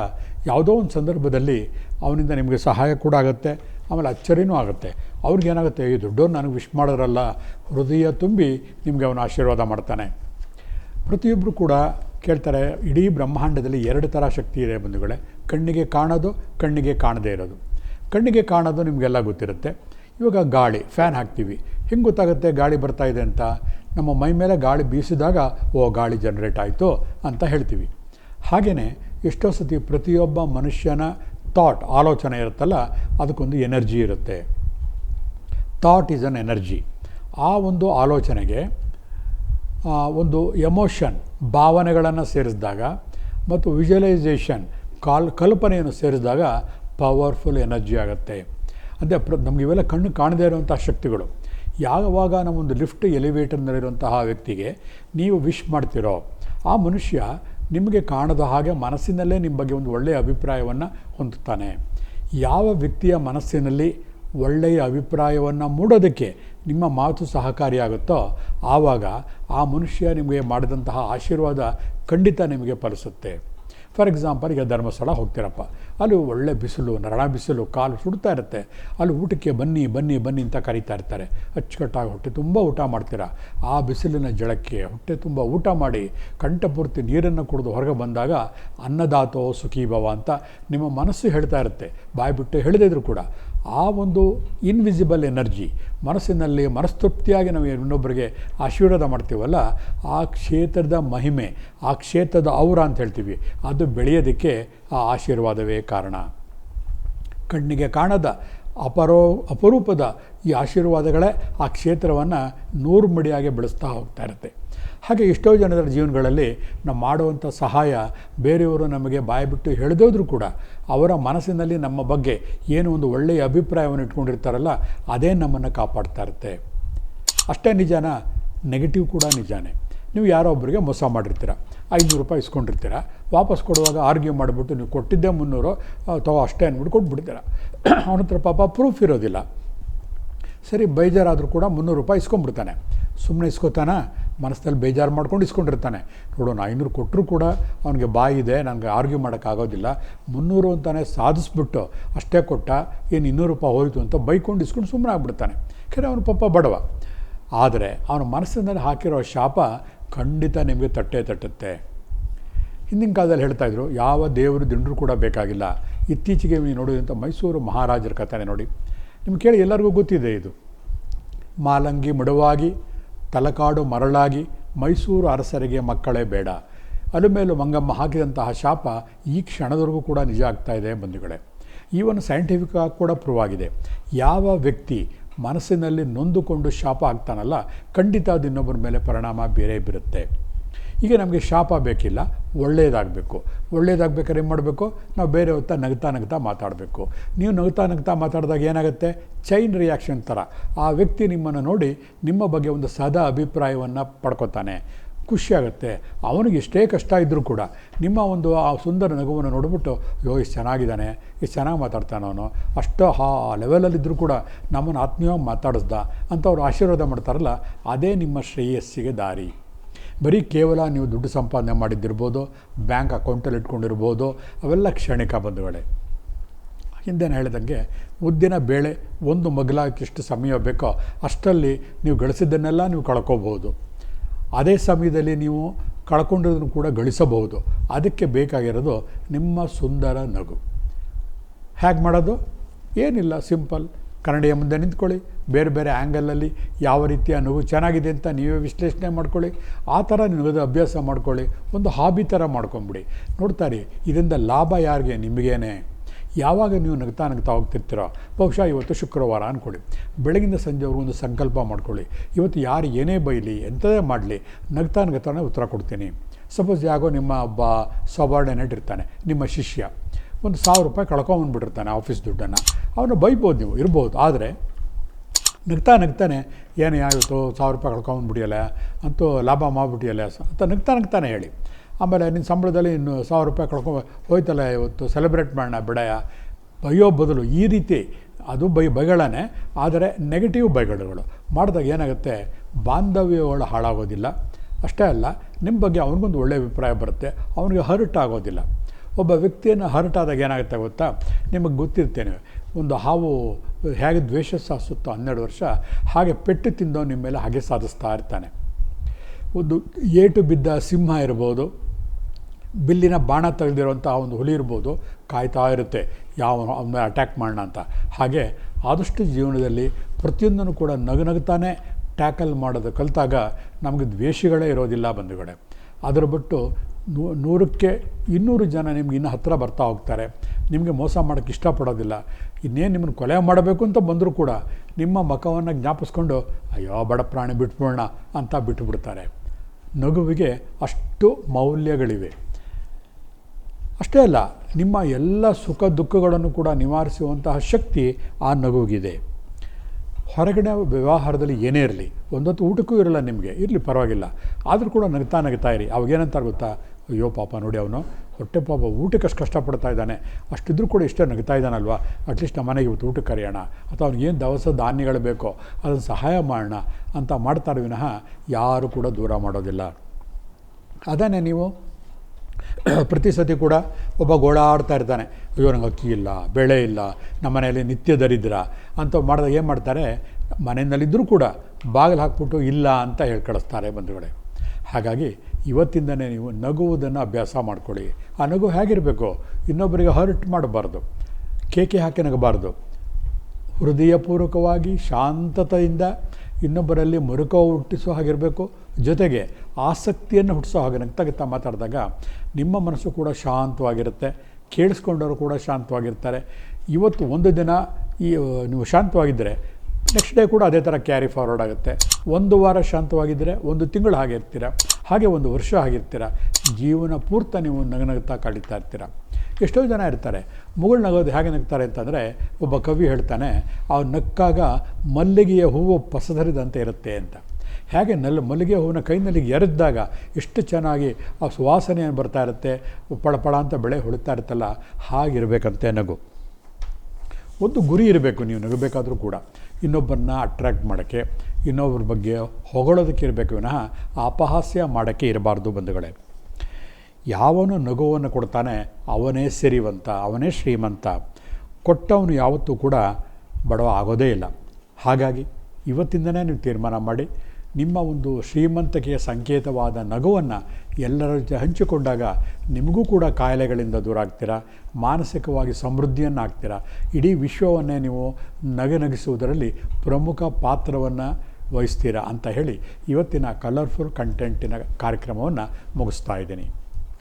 ಯಾವುದೋ ಒಂದು ಸಂದರ್ಭದಲ್ಲಿ ಅವನಿಂದ ನಿಮಗೆ ಸಹಾಯ ಕೂಡ ಆಗುತ್ತೆ, ಆಮೇಲೆ ಅಚ್ಚರಿನೂ ಆಗುತ್ತೆ. ಅವ್ರಿಗೇನಾಗುತ್ತೆ ಈ ದೊಡ್ಡವ್ರು ನನಗೆ ವಿಶ್ ಮಾಡೋರಲ್ಲ, ಹೃದಯ ತುಂಬಿ ನಿಮಗೆ ಅವನು ಆಶೀರ್ವಾದ ಮಾಡ್ತಾನೆ. ಪ್ರತಿಯೊಬ್ಬರು ಕೂಡ ಕೇಳ್ತಾರೆ, ಇಡೀ ಬ್ರಹ್ಮಾಂಡದಲ್ಲಿ ಎರಡು ಥರ ಶಕ್ತಿ ಇದೆ ಬಂಧುಗಳೇ, ಕಣ್ಣಿಗೆ ಕಾಣೋದು, ಕಣ್ಣಿಗೆ ಕಾಣದೇ ಇರೋದು. ಕಣ್ಣಿಗೆ ಕಾಣೋದು ನಿಮಗೆಲ್ಲ ಗೊತ್ತಿರುತ್ತೆ. ಇವಾಗ ಗಾಳಿ ಫ್ಯಾನ್ ಹಾಕ್ತೀವಿ. ಹೆಂಗೆ ಗೊತ್ತಾಗುತ್ತೆ ಗಾಳಿ ಬರ್ತಾ ಇದೆ ಅಂತ? ನಮ್ಮ ಮೈ ಮೇಲೆ ಗಾಳಿ ಬೀಸಿದಾಗ, ಓ, ಗಾಳಿ ಜನರೇಟ್ ಆಯಿತು ಅಂತ ಹೇಳ್ತೀವಿ. ಹಾಗೆಯೇ ಎಷ್ಟೋ ಸತಿ ಪ್ರತಿಯೊಬ್ಬ ಮನುಷ್ಯನ ಥಾಟ್ ಆಲೋಚನೆ ಇರುತ್ತಲ್ಲ, ಅದಕ್ಕೊಂದು ಎನರ್ಜಿ ಇರುತ್ತೆ. ಥಾಟ್ ಈಸ್ ಅನ್ ಎನರ್ಜಿ ಆ ಒಂದು ಆಲೋಚನೆಗೆ ಒಂದು ಎಮೋಷನ್ ಭಾವನೆಗಳನ್ನು ಸೇರಿಸಿದಾಗ ಮತ್ತು ವಿಜುವಲೈಸೇಷನ್ ಕಾಲ್, ಕಲ್ಪನೆಯನ್ನು ಸೇರಿಸಿದಾಗ ಪವರ್ಫುಲ್ ಎನರ್ಜಿ ಆಗುತ್ತೆ. ಅಂದರೆ ಪ್ರ, ನಮಗೆ ಇವೆಲ್ಲ ಕಣ್ಣು ಕಾಣದೇ ಇರುವಂಥ ಶಕ್ತಿಗಳು. ಯಾವಾಗ ನಾವೊಂದು ಲಿಫ್ಟ್ ಎಲಿವೇಟರ್ನಲ್ಲಿರುವಂತಹ ವ್ಯಕ್ತಿಗೆ ನೀವು ವಿಶ್ ಮಾಡ್ತಿರೋ, ಆ ಮನುಷ್ಯ ನಿಮಗೆ ಕಾಣದ ಹಾಗೆ ಮನಸ್ಸಿನಲ್ಲೇ ನಿಮ್ಮ ಬಗ್ಗೆ ಒಂದು ಒಳ್ಳೆಯ ಅಭಿಪ್ರಾಯವನ್ನು ಹೊಂದುತ್ತಾನೆ. ಯಾವ ವ್ಯಕ್ತಿಯ ಮನಸ್ಸಿನಲ್ಲಿ ಒಳ್ಳೆಯ ಅಭಿಪ್ರಾಯವನ್ನು ಮೂಡೋದಕ್ಕೆ ನಿಮ್ಮ ಮಾತು ಸಹಕಾರಿಯಾಗುತ್ತೋ, ಆವಾಗ ಆ ಮನುಷ್ಯ ನಿಮಗೆ ಮಾಡಿದಂತಹ ಆಶೀರ್ವಾದ ಖಂಡಿತ ನಿಮಗೆ ಫಲಿಸುತ್ತೆ. ಫಾರ್ ಎಕ್ಸಾಂಪಲ್ ಈಗ ಧರ್ಮಸ್ಥಳ ಹೋಗ್ತೀರಪ್ಪ. ಅಲ್ಲಿ ಒಳ್ಳೆ ಬಿಸಿಲು, ನರಳ ಬಿಸಿಲು, ಕಾಲು ಸುಡ್ತಾ ಇರುತ್ತೆ. ಅಲ್ಲಿ ಊಟಕ್ಕೆ ಬನ್ನಿ ಬನ್ನಿ ಬನ್ನಿ ಅಂತ ಕರೀತಾ ಇರ್ತಾರೆ. ಅಚ್ಚುಕಟ್ಟಾಗಿ ಹೊಟ್ಟೆ ತುಂಬ ಊಟ ಮಾಡ್ತೀರಾ? ಆ ಬಿಸಿಲಿನ ಜಳಕ್ಕೆ ಹೊಟ್ಟೆ ತುಂಬ ಊಟ ಮಾಡಿ, ಕಂಠಪೂರ್ತಿ ನೀರನ್ನು ಕುಡಿದು ಹೊರಗೆ ಬಂದಾಗ ಅನ್ನದಾತೋ ಸುಖೀಭವ ಅಂತ ನಿಮ್ಮ ಮನಸ್ಸು ಹೇಳ್ತಾ ಇರುತ್ತೆ. ಬಾಯಿ ಬಿಟ್ಟು ಕೂಡ. ಆ ಒಂದು ಇನ್ವಿಸಿಬಲ್ ಎನರ್ಜಿ ಮನಸ್ಸಿನಲ್ಲಿ ಮನಸ್ತೃಪ್ತಿಯಾಗಿ ನಾವು ಇನ್ನೊಬ್ಬರಿಗೆ ಆಶೀರ್ವಾದ ಮಾಡ್ತೀವಲ್ಲ, ಆ ಕ್ಷೇತ್ರದ ಮಹಿಮೆ, ಆ ಕ್ಷೇತ್ರದ ಔರ ಅಂತ ಹೇಳ್ತೀವಿ, ಅದು ಬೆಳೆಯೋದಕ್ಕೆ ಆ ಆಶೀರ್ವಾದವೇ ಕಾರಣ. ಕಣ್ಣಿಗೆ ಕಾಣದ ಅಪರೋ, ಅಪರೂಪದ ಈ ಆಶೀರ್ವಾದಗಳೇ ಆ ಕ್ಷೇತ್ರವನ್ನು ನೂರು ಮಡಿಯಾಗಿ ಬೆಳೆಸ್ತಾ ಹೋಗ್ತಾ ಇರುತ್ತೆ. ಹಾಗೆ ಎಷ್ಟೋ ಜನರ ಜೀವನಗಳಲ್ಲಿ ನಾವು ಮಾಡುವಂಥ ಸಹಾಯ ಬೇರೆಯವರು ನಮಗೆ ಬಾಯಿ ಬಿಟ್ಟು ಹೇಳದೋದ್ರೂ ಕೂಡ ಅವರ ಮನಸ್ಸಿನಲ್ಲಿ ನಮ್ಮ ಬಗ್ಗೆ ಏನು ಒಂದು ಒಳ್ಳೆಯ ಅಭಿಪ್ರಾಯವನ್ನು ಇಟ್ಕೊಂಡಿರ್ತಾರಲ್ಲ, ಅದೇ ನಮ್ಮನ್ನು ಕಾಪಾಡ್ತಾ ಇರುತ್ತೆ. ಅಷ್ಟೇ ನಿಜಾನ ನೆಗೆಟಿವ್ ಕೂಡ ನಿಜಾನೇ. ನೀವು ಯಾರೋ ಒಬ್ಬರಿಗೆ ಮೋಸ ಮಾಡಿರ್ತೀರ, ಐನೂರು ರೂಪಾಯಿ ಇಸ್ಕೊಂಡಿರ್ತೀರ, ವಾಪಸ್ ಕೊಡುವಾಗ ಆರ್ಗ್ಯೂ ಮಾಡಿಬಿಟ್ಟು ನೀವು ಕೊಟ್ಟಿದ್ದೆ ಮುನ್ನೂರು ತಗೋ ಅಷ್ಟೇ ಅಂದ್ಬಿಟ್ಟು ಕೊಟ್ಬಿಡ್ತೀರ. ಅವನ ಹತ್ರ ಪಾಪ ಪ್ರೂಫ್ ಇರೋದಿಲ್ಲ. ಸರಿ, ಬೇಜಾರಾದರೂ ಕೂಡ ಮುನ್ನೂರು ರೂಪಾಯಿ ಇಸ್ಕೊಂಡ್ಬಿಡ್ತಾನೆ. ಸುಮ್ಮನೆ ಇಸ್ಕೊತಾನ? ಮನಸ್ಸಲ್ಲಿ ಬೇಜಾರು ಮಾಡ್ಕೊಂಡು ಇಸ್ಕೊಂಡಿರ್ತಾನೆ. ನೋಡೋಣ, ಐನೂರು ಕೊಟ್ಟರು ಕೂಡ ಅವನಿಗೆ ಬಾಯಿ ಇದೆ ನನಗೆ ಆರ್ಗ್ಯೂ ಮಾಡೋಕ್ಕಾಗೋದಿಲ್ಲ. ಮುನ್ನೂರು ಅಂತಾನೆ ಸಾಧಿಸ್ಬಿಟ್ಟು ಅಷ್ಟೇ ಕೊಟ್ಟ, ಏನು ಇನ್ನೂರು ರೂಪಾಯಿ ಹೋಯಿತು ಅಂತ ಬೈಕೊಂಡು ಇಸ್ಕೊಂಡು ಸುಮ್ಮನೆ ಆಗ್ಬಿಡ್ತಾನೆ. ಖರೆ, ಅವನು ಪಾಪ ಬಡವ. ಆದರೆ ಅವನ ಮನಸ್ಸಿನಲ್ಲಿ ಹಾಕಿರೋ ಶಾಪ ಖಂಡಿತ ನಿಮಗೆ ತಟ್ಟೆ ತಟ್ಟುತ್ತೆ. ಹಿಂದಿನ ಕಾಲದಲ್ಲಿ ಹೇಳ್ತಾಯಿದ್ರು ಯಾವ ದೇವರು ದಿಂಡರು ಕೂಡ ಬೇಕಾಗಿಲ್ಲ. ಇತ್ತೀಚೆಗೆ ನೀವು ನೋಡಿದಂಥ ಮೈಸೂರು ಮಹಾರಾಜರ ಕಥೆನೇ ನೋಡಿ. ನಿಮ್ಗೆ ಕೇಳಿ ಎಲ್ಲರಿಗೂ ಗೊತ್ತಿದೆ ಇದು. ಮಾಲಂಗಿ ಮಡುವಾಗಿ ತಲಕಾಡು ಮರಳಾಗಿ ಮೈಸೂರು ಅರಸರಿಗೆ ಮಕ್ಕಳೇ ಬೇಡ. ಅಲುಮೇಲು ಮಂಗಮ್ಮ ಹಾಕಿದಂತಹ ಶಾಪ ಈ ಕ್ಷಣದವರೆಗೂ ಕೂಡ ನಿಜ ಆಗ್ತಾ ಇದೆ ಬಂಧುಗಳೇ. ಈವನ್ ಸೈಂಟಿಫಿಕ್ ಕೂಡ ಪ್ರೂವ್ ಆಗಿದೆ. ಯಾವ ವ್ಯಕ್ತಿ ಮನಸ್ಸಿನಲ್ಲಿ ನೊಂದುಕೊಂಡು ಶಾಪ ಆಗ್ತಾನಲ್ಲ ಖಂಡಿತ ಅದು ಇನ್ನೊಬ್ಬರ ಮೇಲೆ ಪರಿಣಾಮ ಬೇರೆ ಬೀರುತ್ತೆ. ಈಗ ನಮಗೆ ಶಾಪ ಬೇಕಿಲ್ಲ ಒಳ್ಳೆಯದಾಗಬೇಕು ಒಳ್ಳೆಯದಾಗಬೇಕಾದ್ರೆ ಏನು ಮಾಡಬೇಕು? ನಾವು ಬೇರೆ ಹೊತ್ತ ನಗ್ತಾ ನಗ್ತಾ ಮಾತಾಡಬೇಕು. ನೀವು ನಗ್ತಾ ನಗ್ತಾ ಮಾತಾಡಿದಾಗ ಏನಾಗುತ್ತೆ? ಚೈನ್ ರಿಯಾಕ್ಷನ್ ಥರ ಆ ವ್ಯಕ್ತಿ ನಿಮ್ಮನ್ನು ನೋಡಿ ನಿಮ್ಮ ಬಗ್ಗೆ ಒಂದು ಸದಾ ಅಭಿಪ್ರಾಯವನ್ನು ಪಡ್ಕೊತಾನೆ. ಖುಷಿಯಾಗುತ್ತೆ ಅವನಿಗೆ ಎಷ್ಟೇ ಕಷ್ಟ ಇದ್ದರೂ ಕೂಡ ನಿಮ್ಮ ಒಂದು ಆ ಸುಂದರ ನಗುವನ್ನು ನೋಡಿಬಿಟ್ಟು ಅಯ್ಯೋ ಇಷ್ಟು ಚೆನ್ನಾಗಿದ್ದಾನೆ. ಇಷ್ಟು ಚೆನ್ನಾಗಿ ಮಾತಾಡ್ತಾನೆ ಅವನು. ಅಷ್ಟು ಆ ಲೆವೆಲಲ್ಲಿದ್ದರೂ ಕೂಡ ನಮ್ಮನ್ನು ಆತ್ಮೀಯವಾಗಿ ಮಾತಾಡಿಸ್ದ. ಅಂತ ಅವರು ಆಶೀರ್ವಾದ ಮಾಡ್ತಾರಲ್ಲ, ಅದೇ ನಿಮ್ಮ ಶ್ರೇಯಸ್ಸಿಗೆ ದಾರಿ. ಬರೀ ಕೇವಲ ನೀವು ದುಡ್ಡು ಸಂಪಾದನೆ ಮಾಡಿದ್ದಿರ್ಬೋದು, ಬ್ಯಾಂಕ್ ಅಕೌಂಟಲ್ಲಿ ಇಟ್ಕೊಂಡಿರ್ಬೋದು, ಅವೆಲ್ಲ ಕ್ಷಣಿಕ ಬಂಧುಗಳೇ. ಹಿಂದೆ ಹೇಳಿದಂಗೆ ಉದ್ದಿನ ಬೇಳೆ ಒಂದು ಮಗಲಾಕಿಷ್ಟು ಸಮಯ ಬೇಕೋ ಅಷ್ಟರಲ್ಲಿ ನೀವು ಗಳಿಸಿದ್ದನ್ನೆಲ್ಲ ನೀವು ಕಳ್ಕೋಬಹುದು ಅದೇ ಸಮಯದಲ್ಲಿ ನೀವು ಕಳ್ಕೊಂಡಿರೋದನ್ನು ಕೂಡ ಗಳಿಸಬಹುದು. ಅದಕ್ಕೆ ಬೇಕಾಗಿರೋದು ನಿಮ್ಮ ಸುಂದರ ನಗು. ಹೇಗೆ ಮಾಡೋದು? ಏನಿಲ್ಲ, ಸಿಂಪಲ್. ಕನ್ನಡಿಯ ಮುಂದೆ ನಿಂತ್ಕೊಳ್ಳಿ. ಬೇರೆ ಬೇರೆ ಆ್ಯಂಗಲಲ್ಲಿ ಯಾವ ರೀತಿಯ ನಗು ಚೆನ್ನಾಗಿದೆ ಅಂತ ನೀವೇ ವಿಶ್ಲೇಷಣೆ ಮಾಡ್ಕೊಳ್ಳಿ. ಆ ಥರ ನಗದು ಅಭ್ಯಾಸ ಮಾಡ್ಕೊಳ್ಳಿ. ಒಂದು ಹಾಬಿ ಥರ ಮಾಡ್ಕೊಂಬಿಡಿ. ನೋಡ್ತಾರೆ ಇದರಿಂದ ಲಾಭ ಯಾರಿಗೆ? ನಿಮಗೇನೆ. ಯಾವಾಗ ನೀವು ನಗ್ತಾ ನಗ್ತಾ ಹೋಗ್ತಿರ್ತೀರೋ, ಬಹುಶಃ ಇವತ್ತು ಶುಕ್ರವಾರ ಅಂದ್ಕೊಳ್ಳಿ ಬೆಳಗಿಂದ ಸಂಜೆವರೆಗೂ ಒಂದು ಸಂಕಲ್ಪ ಮಾಡ್ಕೊಳ್ಳಿ. ಇವತ್ತು ಯಾರು ಏನೇ ಬೈಲಿ, ಎಂಥದೇ ಮಾಡಲಿ, ನಗ್ತಾ ನಗ್ತಾನೆ ಉತ್ತರ ಕೊಡ್ತೀನಿ. ಸಪೋಸ್ ಯಾಗೋ ನಿಮ್ಮ ಒಬ್ಬ ಸಬಾರ್ಡಿನೇಟ್ ಇರ್ತಾನೆ, ನಿಮ್ಮ ಶಿಷ್ಯ. ಒಂದು ಸಾವಿರ ರೂಪಾಯಿ ಕಳ್ಕೊಂಬಂದ್ಬಿಟ್ಟಿರ್ತಾನೆ ಆಫೀಸ್ ದುಡ್ಡನ್ನು. ಅವನು ಬೈಬೋದು ನೀವು, ಇರ್ಬೋದು. ಆದರೆ ನಗ್ತಾ ನಗ್ತಾನೆ, ಏನು ಆಗುತ್ತೋ ಸಾವಿರ ರೂಪಾಯಿ ಕಳ್ಕೊಂಬಂದ್ಬಿಡಿಯಲ್ಲ ಅಂತೂ ಲಾಭ ಮಾಡಿಬಿಟ್ಟಿಯಲ್ಲ ಅಂತ ನಗ್ತಾ ನಗ್ತಾನೆ ಹೇಳಿ. ಆಮೇಲೆ ನಿನ್ನ ಸಂಬಳದಲ್ಲಿ ಇನ್ನು ಸಾವಿರ ರೂಪಾಯಿ ಕಳ್ಕೊ, ಹೋಯ್ತಲ್ಲ ಇವತ್ತು ಸೆಲೆಬ್ರೇಟ್ ಮಾಡೋಣ ಬಿಡಯ ಬಯ್ಯೋ ಬದಲು ಈ ರೀತಿ, ಅದು ಬೈ ಬೈಗಳೇ ಆದರೆ ನೆಗೆಟಿವ್ ಬೈಗಳುಗಳು. ಮಾಡಿದಾಗ ಏನಾಗುತ್ತೆ? ಬಾಂಧವ್ಯಗಳು ಹಾಳಾಗೋದಿಲ್ಲ. ಅಷ್ಟೇ ಅಲ್ಲ ನಿಮ್ಮ ಬಗ್ಗೆ ಅವನಿಗೊಂದು ಒಳ್ಳೆಯ ಅಭಿಪ್ರಾಯ ಬರುತ್ತೆ. ಅವನಿಗೆ ಹರ್ಟ್ ಆಗೋದಿಲ್ಲ. ಒಬ್ಬ ವ್ಯಕ್ತಿಯನ್ನು ಹರ್ಟ್ ಆದಾಗ ಏನಾಗುತ್ತೆ ಗೊತ್ತಾ? ನಿಮಗೆ ಗೊತ್ತಿರ್ತೇನೆ. ಒಂದು ಹಾವು ಹೇಗೆ ದ್ವೇಷ ಸಾಧಿಸುತ್ತೋ ಹನ್ನೆರಡು ವರ್ಷ ಹಾಗೆ ಪೆಟ್ಟು ತಿಂದೋ ನಿಮ್ಮ ಮೇಲೆ ಹಾಗೆ ಸಾಧಿಸ್ತಾ ಇರ್ತಾನೆ. ಒಂದು ಏಟು ಬಿದ್ದ ಸಿಂಹ ಇರ್ಬೋದು, ಬಿಲ್ಲಿನ ಬಾಣ ತೆಗೆದಿರುವಂಥ ಒಂದು ಹುಲಿ ಇರ್ಬೋದು, ಕಾಯ್ತಾ ಇರುತ್ತೆ, ಯಾವ ಅವನ ಅಟ್ಯಾಕ್ ಮಾಡೋಣ ಅಂತ. ಹಾಗೆ ಆದಷ್ಟು ಜೀವನದಲ್ಲಿ ಪ್ರತಿಯೊಂದನ್ನು ಕೂಡ ನಗು ನಗ್ತಾನೆ ಟ್ಯಾಕಲ್ ಮಾಡೋದು ಕಲಿತಾಗ ನಮಗೆ ದ್ವೇಷಗಳೇ ಇರೋದಿಲ್ಲ ಬಂಧುಗಳೇ. ಅದರ ಬಿಟ್ಟು ನೂ, ನೂರಕ್ಕೆ ಇನ್ನೂರು ಜನ ನಿಮ್ಗೆ ಇನ್ನೂ ಹತ್ತಿರ ಬರ್ತಾ ಹೋಗ್ತಾರೆ. ನಿಮಗೆ ಮೋಸ ಮಾಡೋಕ್ಕೆ ಇಷ್ಟಪಡೋದಿಲ್ಲ. ಇನ್ನೇನು ನಿಮ್ಮನ್ನು ಕೊಲೆ ಮಾಡಬೇಕು ಅಂತ ಬಂದರೂ ಕೂಡ ನಿಮ್ಮ ಮುಖವನ್ನು ಜ್ಞಾಪಿಸ್ಕೊಂಡು, ಅಯ್ಯೋ, ಬಡ ಪ್ರಾಣಿ ಬಿಟ್ಬಿಡೋಣ ಅಂತ ಬಿಟ್ಟುಬಿಡ್ತಾರೆ ನಗುವಿಗೆ ಅಷ್ಟು ಮೌಲ್ಯಗಳಿವೆ. ಅಷ್ಟೇ ಅಲ್ಲ, ನಿಮ್ಮ ಎಲ್ಲ ಸುಖ ದುಃಖಗಳನ್ನು ಕೂಡ ನಿವಾರಿಸುವಂತಹ ಶಕ್ತಿ ಆ ನಗುವಿಗಿದೆ. ಹೊರಗಡೆ ವ್ಯವಹಾರದಲ್ಲಿ ಏನೇ ಇರಲಿ, ಒಂದೊತ್ತು ಊಟಕ್ಕೂ ಇರಲ್ಲ ನಿಮಗೆ, ಇರಲಿ ಪರವಾಗಿಲ್ಲ. ಆದರೂ ಕೂಡ ನಗ್ತಾ ನಗ್ತಾ ಇರಿ. ಅವಾಗೇನಂತಾರೆ ಗೊತ್ತಾ? ಅಯ್ಯೋ, ಪಾಪ, ನೋಡಿ ಅವನು ಹೊಟ್ಟೆ ಪಾಪ ಊಟಕ್ಕೆ ಅಷ್ಟು ಕಷ್ಟಪಡ್ತಾ ಇದ್ದಾನೆ. ಅಷ್ಟಿದ್ರೂ ಕೂಡ ಇಷ್ಟೇ ನಗ್ತಾ ಇದ್ದಾನಲ್ವ? ಅಟ್ಲೀಸ್ಟ್ ನಮ್ಮ ಮನೆಗೆ ಇವತ್ತು ಊಟಕ್ಕೆ ಕರೆಯೋಣ. ಅಥವಾ ಅವ್ನಿಗೆ ಏನು ದವಸ ಧಾನ್ಯಗಳು ಬೇಕೋ ಅದನ್ನು ಸಹಾಯ ಮಾಡೋಣ ಅಂತ ಮಾಡ್ತಾರೆ ವಿನಃ ಯಾರು ಕೂಡ ದೂರ ಮಾಡೋದಿಲ್ಲ. ಅದನ್ನೇ ನೀವು? ಪ್ರತಿ ಸತಿ ಕೂಡ ಒಬ್ಬ ಗೋಳಾಡ್ತಾ ಇರ್ತಾನೆ. ಅಯ್ಯೋ, ನಂಗೆ ಅಕ್ಕಿ ಇಲ್ಲ, ಬೆಳೆ ಇಲ್ಲ, ನಮ್ಮ ಮನೆಯಲ್ಲಿ ನಿತ್ಯ ದರಿದ್ರ ಅಂತ ಮಾಡಿದಾಗ ಏನು ಮಾಡ್ತಾರೆ? ಮನೆಯಲ್ಲಿದ್ದರೂ ಕೂಡ ಬಾಗಿಲು ಹಾಕ್ಬಿಟ್ಟು ಇಲ್ಲ ಅಂತ ಹೇಳ್ಕಳಿಸ್ತಾರೆ ಬಂಧುಗಳೇ. ಹಾಗಾಗಿ ಇವತ್ತಿಂದನೇ ನೀವು ನಗುವುದನ್ನು ಅಭ್ಯಾಸ ಮಾಡ್ಕೊಳ್ಳಿ. ಆ ನಗು ಹೇಗಿರಬೇಕು? ಇನ್ನೊಬ್ಬರಿಗೆ ಹರ್ಟ್ ಮಾಡಬಾರ್ದು. ಕೇಕೆ ಹಾಕಿ ನಗಬಾರ್ದು. ಹೃದಯಪೂರ್ವಕವಾಗಿ, ಶಾಂತತೆಯಿಂದ ಇನ್ನೊಬ್ಬರಲ್ಲಿ ಮುರುಕ ಹುಟ್ಟಿಸೋ ಹಾಗಿರಬೇಕು. ಜೊತೆಗೆ ಆಸಕ್ತಿಯನ್ನು ಹುಟ್ಟಿಸೋ ಹಾಗೆ ನಗ್ತಾ ಮಾತಾಡಿದಾಗ ನಿಮ್ಮ ಮನಸ್ಸು ಕೂಡ ಶಾಂತವಾಗಿರುತ್ತೆ. ಕೇಳಿಸ್ಕೊಂಡವರು ಕೂಡ ಶಾಂತವಾಗಿರ್ತಾರೆ. ಇವತ್ತು ಒಂದು ದಿನ ಈ, ನೀವು ಶಾಂತವಾಗಿದ್ದರೆ ನೆಕ್ಸ್ಟ್ ಡೇ ಕೂಡ ಅದೇ ಥರ ಕ್ಯಾರಿ ಫಾರ್ವರ್ಡ್ ಆಗುತ್ತೆ. ಒಂದು ವಾರ ಶಾಂತವಾಗಿದ್ದರೆ ಒಂದು ತಿಂಗಳು ಹಾಗೆ ಇರ್ತೀರ. ಹಾಗೆ ಒಂದು ವರ್ಷ ಆಗಿರ್ತೀರ ಜೀವನ ಪೂರ್ತ ನೀವು ನಗನಗ್ತಾ ಕಳೀತಾ ಇರ್ತೀರ. ಎಷ್ಟೋ ಜನ ಇರ್ತಾರೆ. ಮುಗುಳು ನಗೋದು ಹೇಗೆ ನಗ್ತಾರೆ ಅಂತಂದರೆ ಒಬ್ಬ ಕವಿ ಹೇಳ್ತಾನೆ ಅವ್ರು ನಕ್ಕಾಗ ಮಲ್ಲಿಗೆಯ ಹೂವು ಪಸದರಿದಂತೆ ಇರುತ್ತೆ ಅಂತ. ಹೇಗೆ ನಲ್ ಮಲ್ಲಿಗೆ ಹೂವಿನ ಕೈನಲ್ಲಿ ಎರೆದಾಗ ಎಷ್ಟು ಚೆನ್ನಾಗಿ ಆ ಸುವಾಸನೆ ಬರ್ತಾ ಇರುತ್ತೆ. ಪಳಪಳ ಅಂತ ಬೆಳೆ ಹೊಳಿತಾ ಇರುತ್ತಲ್ಲ ಹಾಗಿರಬೇಕಂತೆ ನಗು. ಒಂದು ಗುರಿ ಇರಬೇಕು ನೀವು, ನಗಬೇಕಾದರೂ ಕೂಡ. ಇನ್ನೊಬ್ಬರನ್ನ ಅಟ್ರ್ಯಾಕ್ಟ್ ಮಾಡೋಕ್ಕೆ, ಇನ್ನೊಬ್ಬರ ಬಗ್ಗೆ ಹೊಗಳೋದಕ್ಕೆ ಇರಬೇಕು, ವಿನಃ ಅಪಹಾಸ್ಯ ಮಾಡೋಕ್ಕೆ ಇರಬಾರ್ದು ಬಂಧುಗಳೇ. ಯಾವನು ನಗುವನ್ನು ಕೊಡ್ತಾನೆ, ಅವನೇ ಸರಿವಂತ, ಅವನೇ ಶ್ರೀಮಂತ. ಕೊಟ್ಟವನು ಯಾವತ್ತೂ ಕೂಡ ಬಡವ ಆಗೋದೇ ಇಲ್ಲ. ಹಾಗಾಗಿ ಇವತ್ತಿಂದನೇ ನೀವು ತೀರ್ಮಾನ ಮಾಡಿ ನಿಮ್ಮ ಒಂದು ಶ್ರೀಮಂತಿಕೆಯ ಸಂಕೇತವಾದ ನಗುವನ್ನು ಎಲ್ಲರ ಜೊತೆ ಹಂಚಿಕೊಂಡಾಗ ನಿಮಗೂ ಕೂಡ ಕಾಯಿಲೆಗಳಿಂದ ದೂರ ಆಗ್ತೀರಾ ಮಾನಸಿಕವಾಗಿ ಸಮೃದ್ಧಿಯನ್ನು ಆಗ್ತೀರಾ ಇಡೀ ವಿಶ್ವವನ್ನೇ ನೀವು ನಗನಗಿಸುವುದರಲ್ಲಿ ಪ್ರಮುಖ ಪಾತ್ರವನ್ನು ವಹಿಸ್ತೀರಾ ಅಂತ ಹೇಳಿ ಇವತ್ತಿನ ಕಲರ್ಫುಲ್ ಕಂಟೆಂಟಿನ ಕಾರ್ಯಕ್ರಮವನ್ನು ಮುಗಿಸ್ತಾ ಇದ್ದೀನಿ.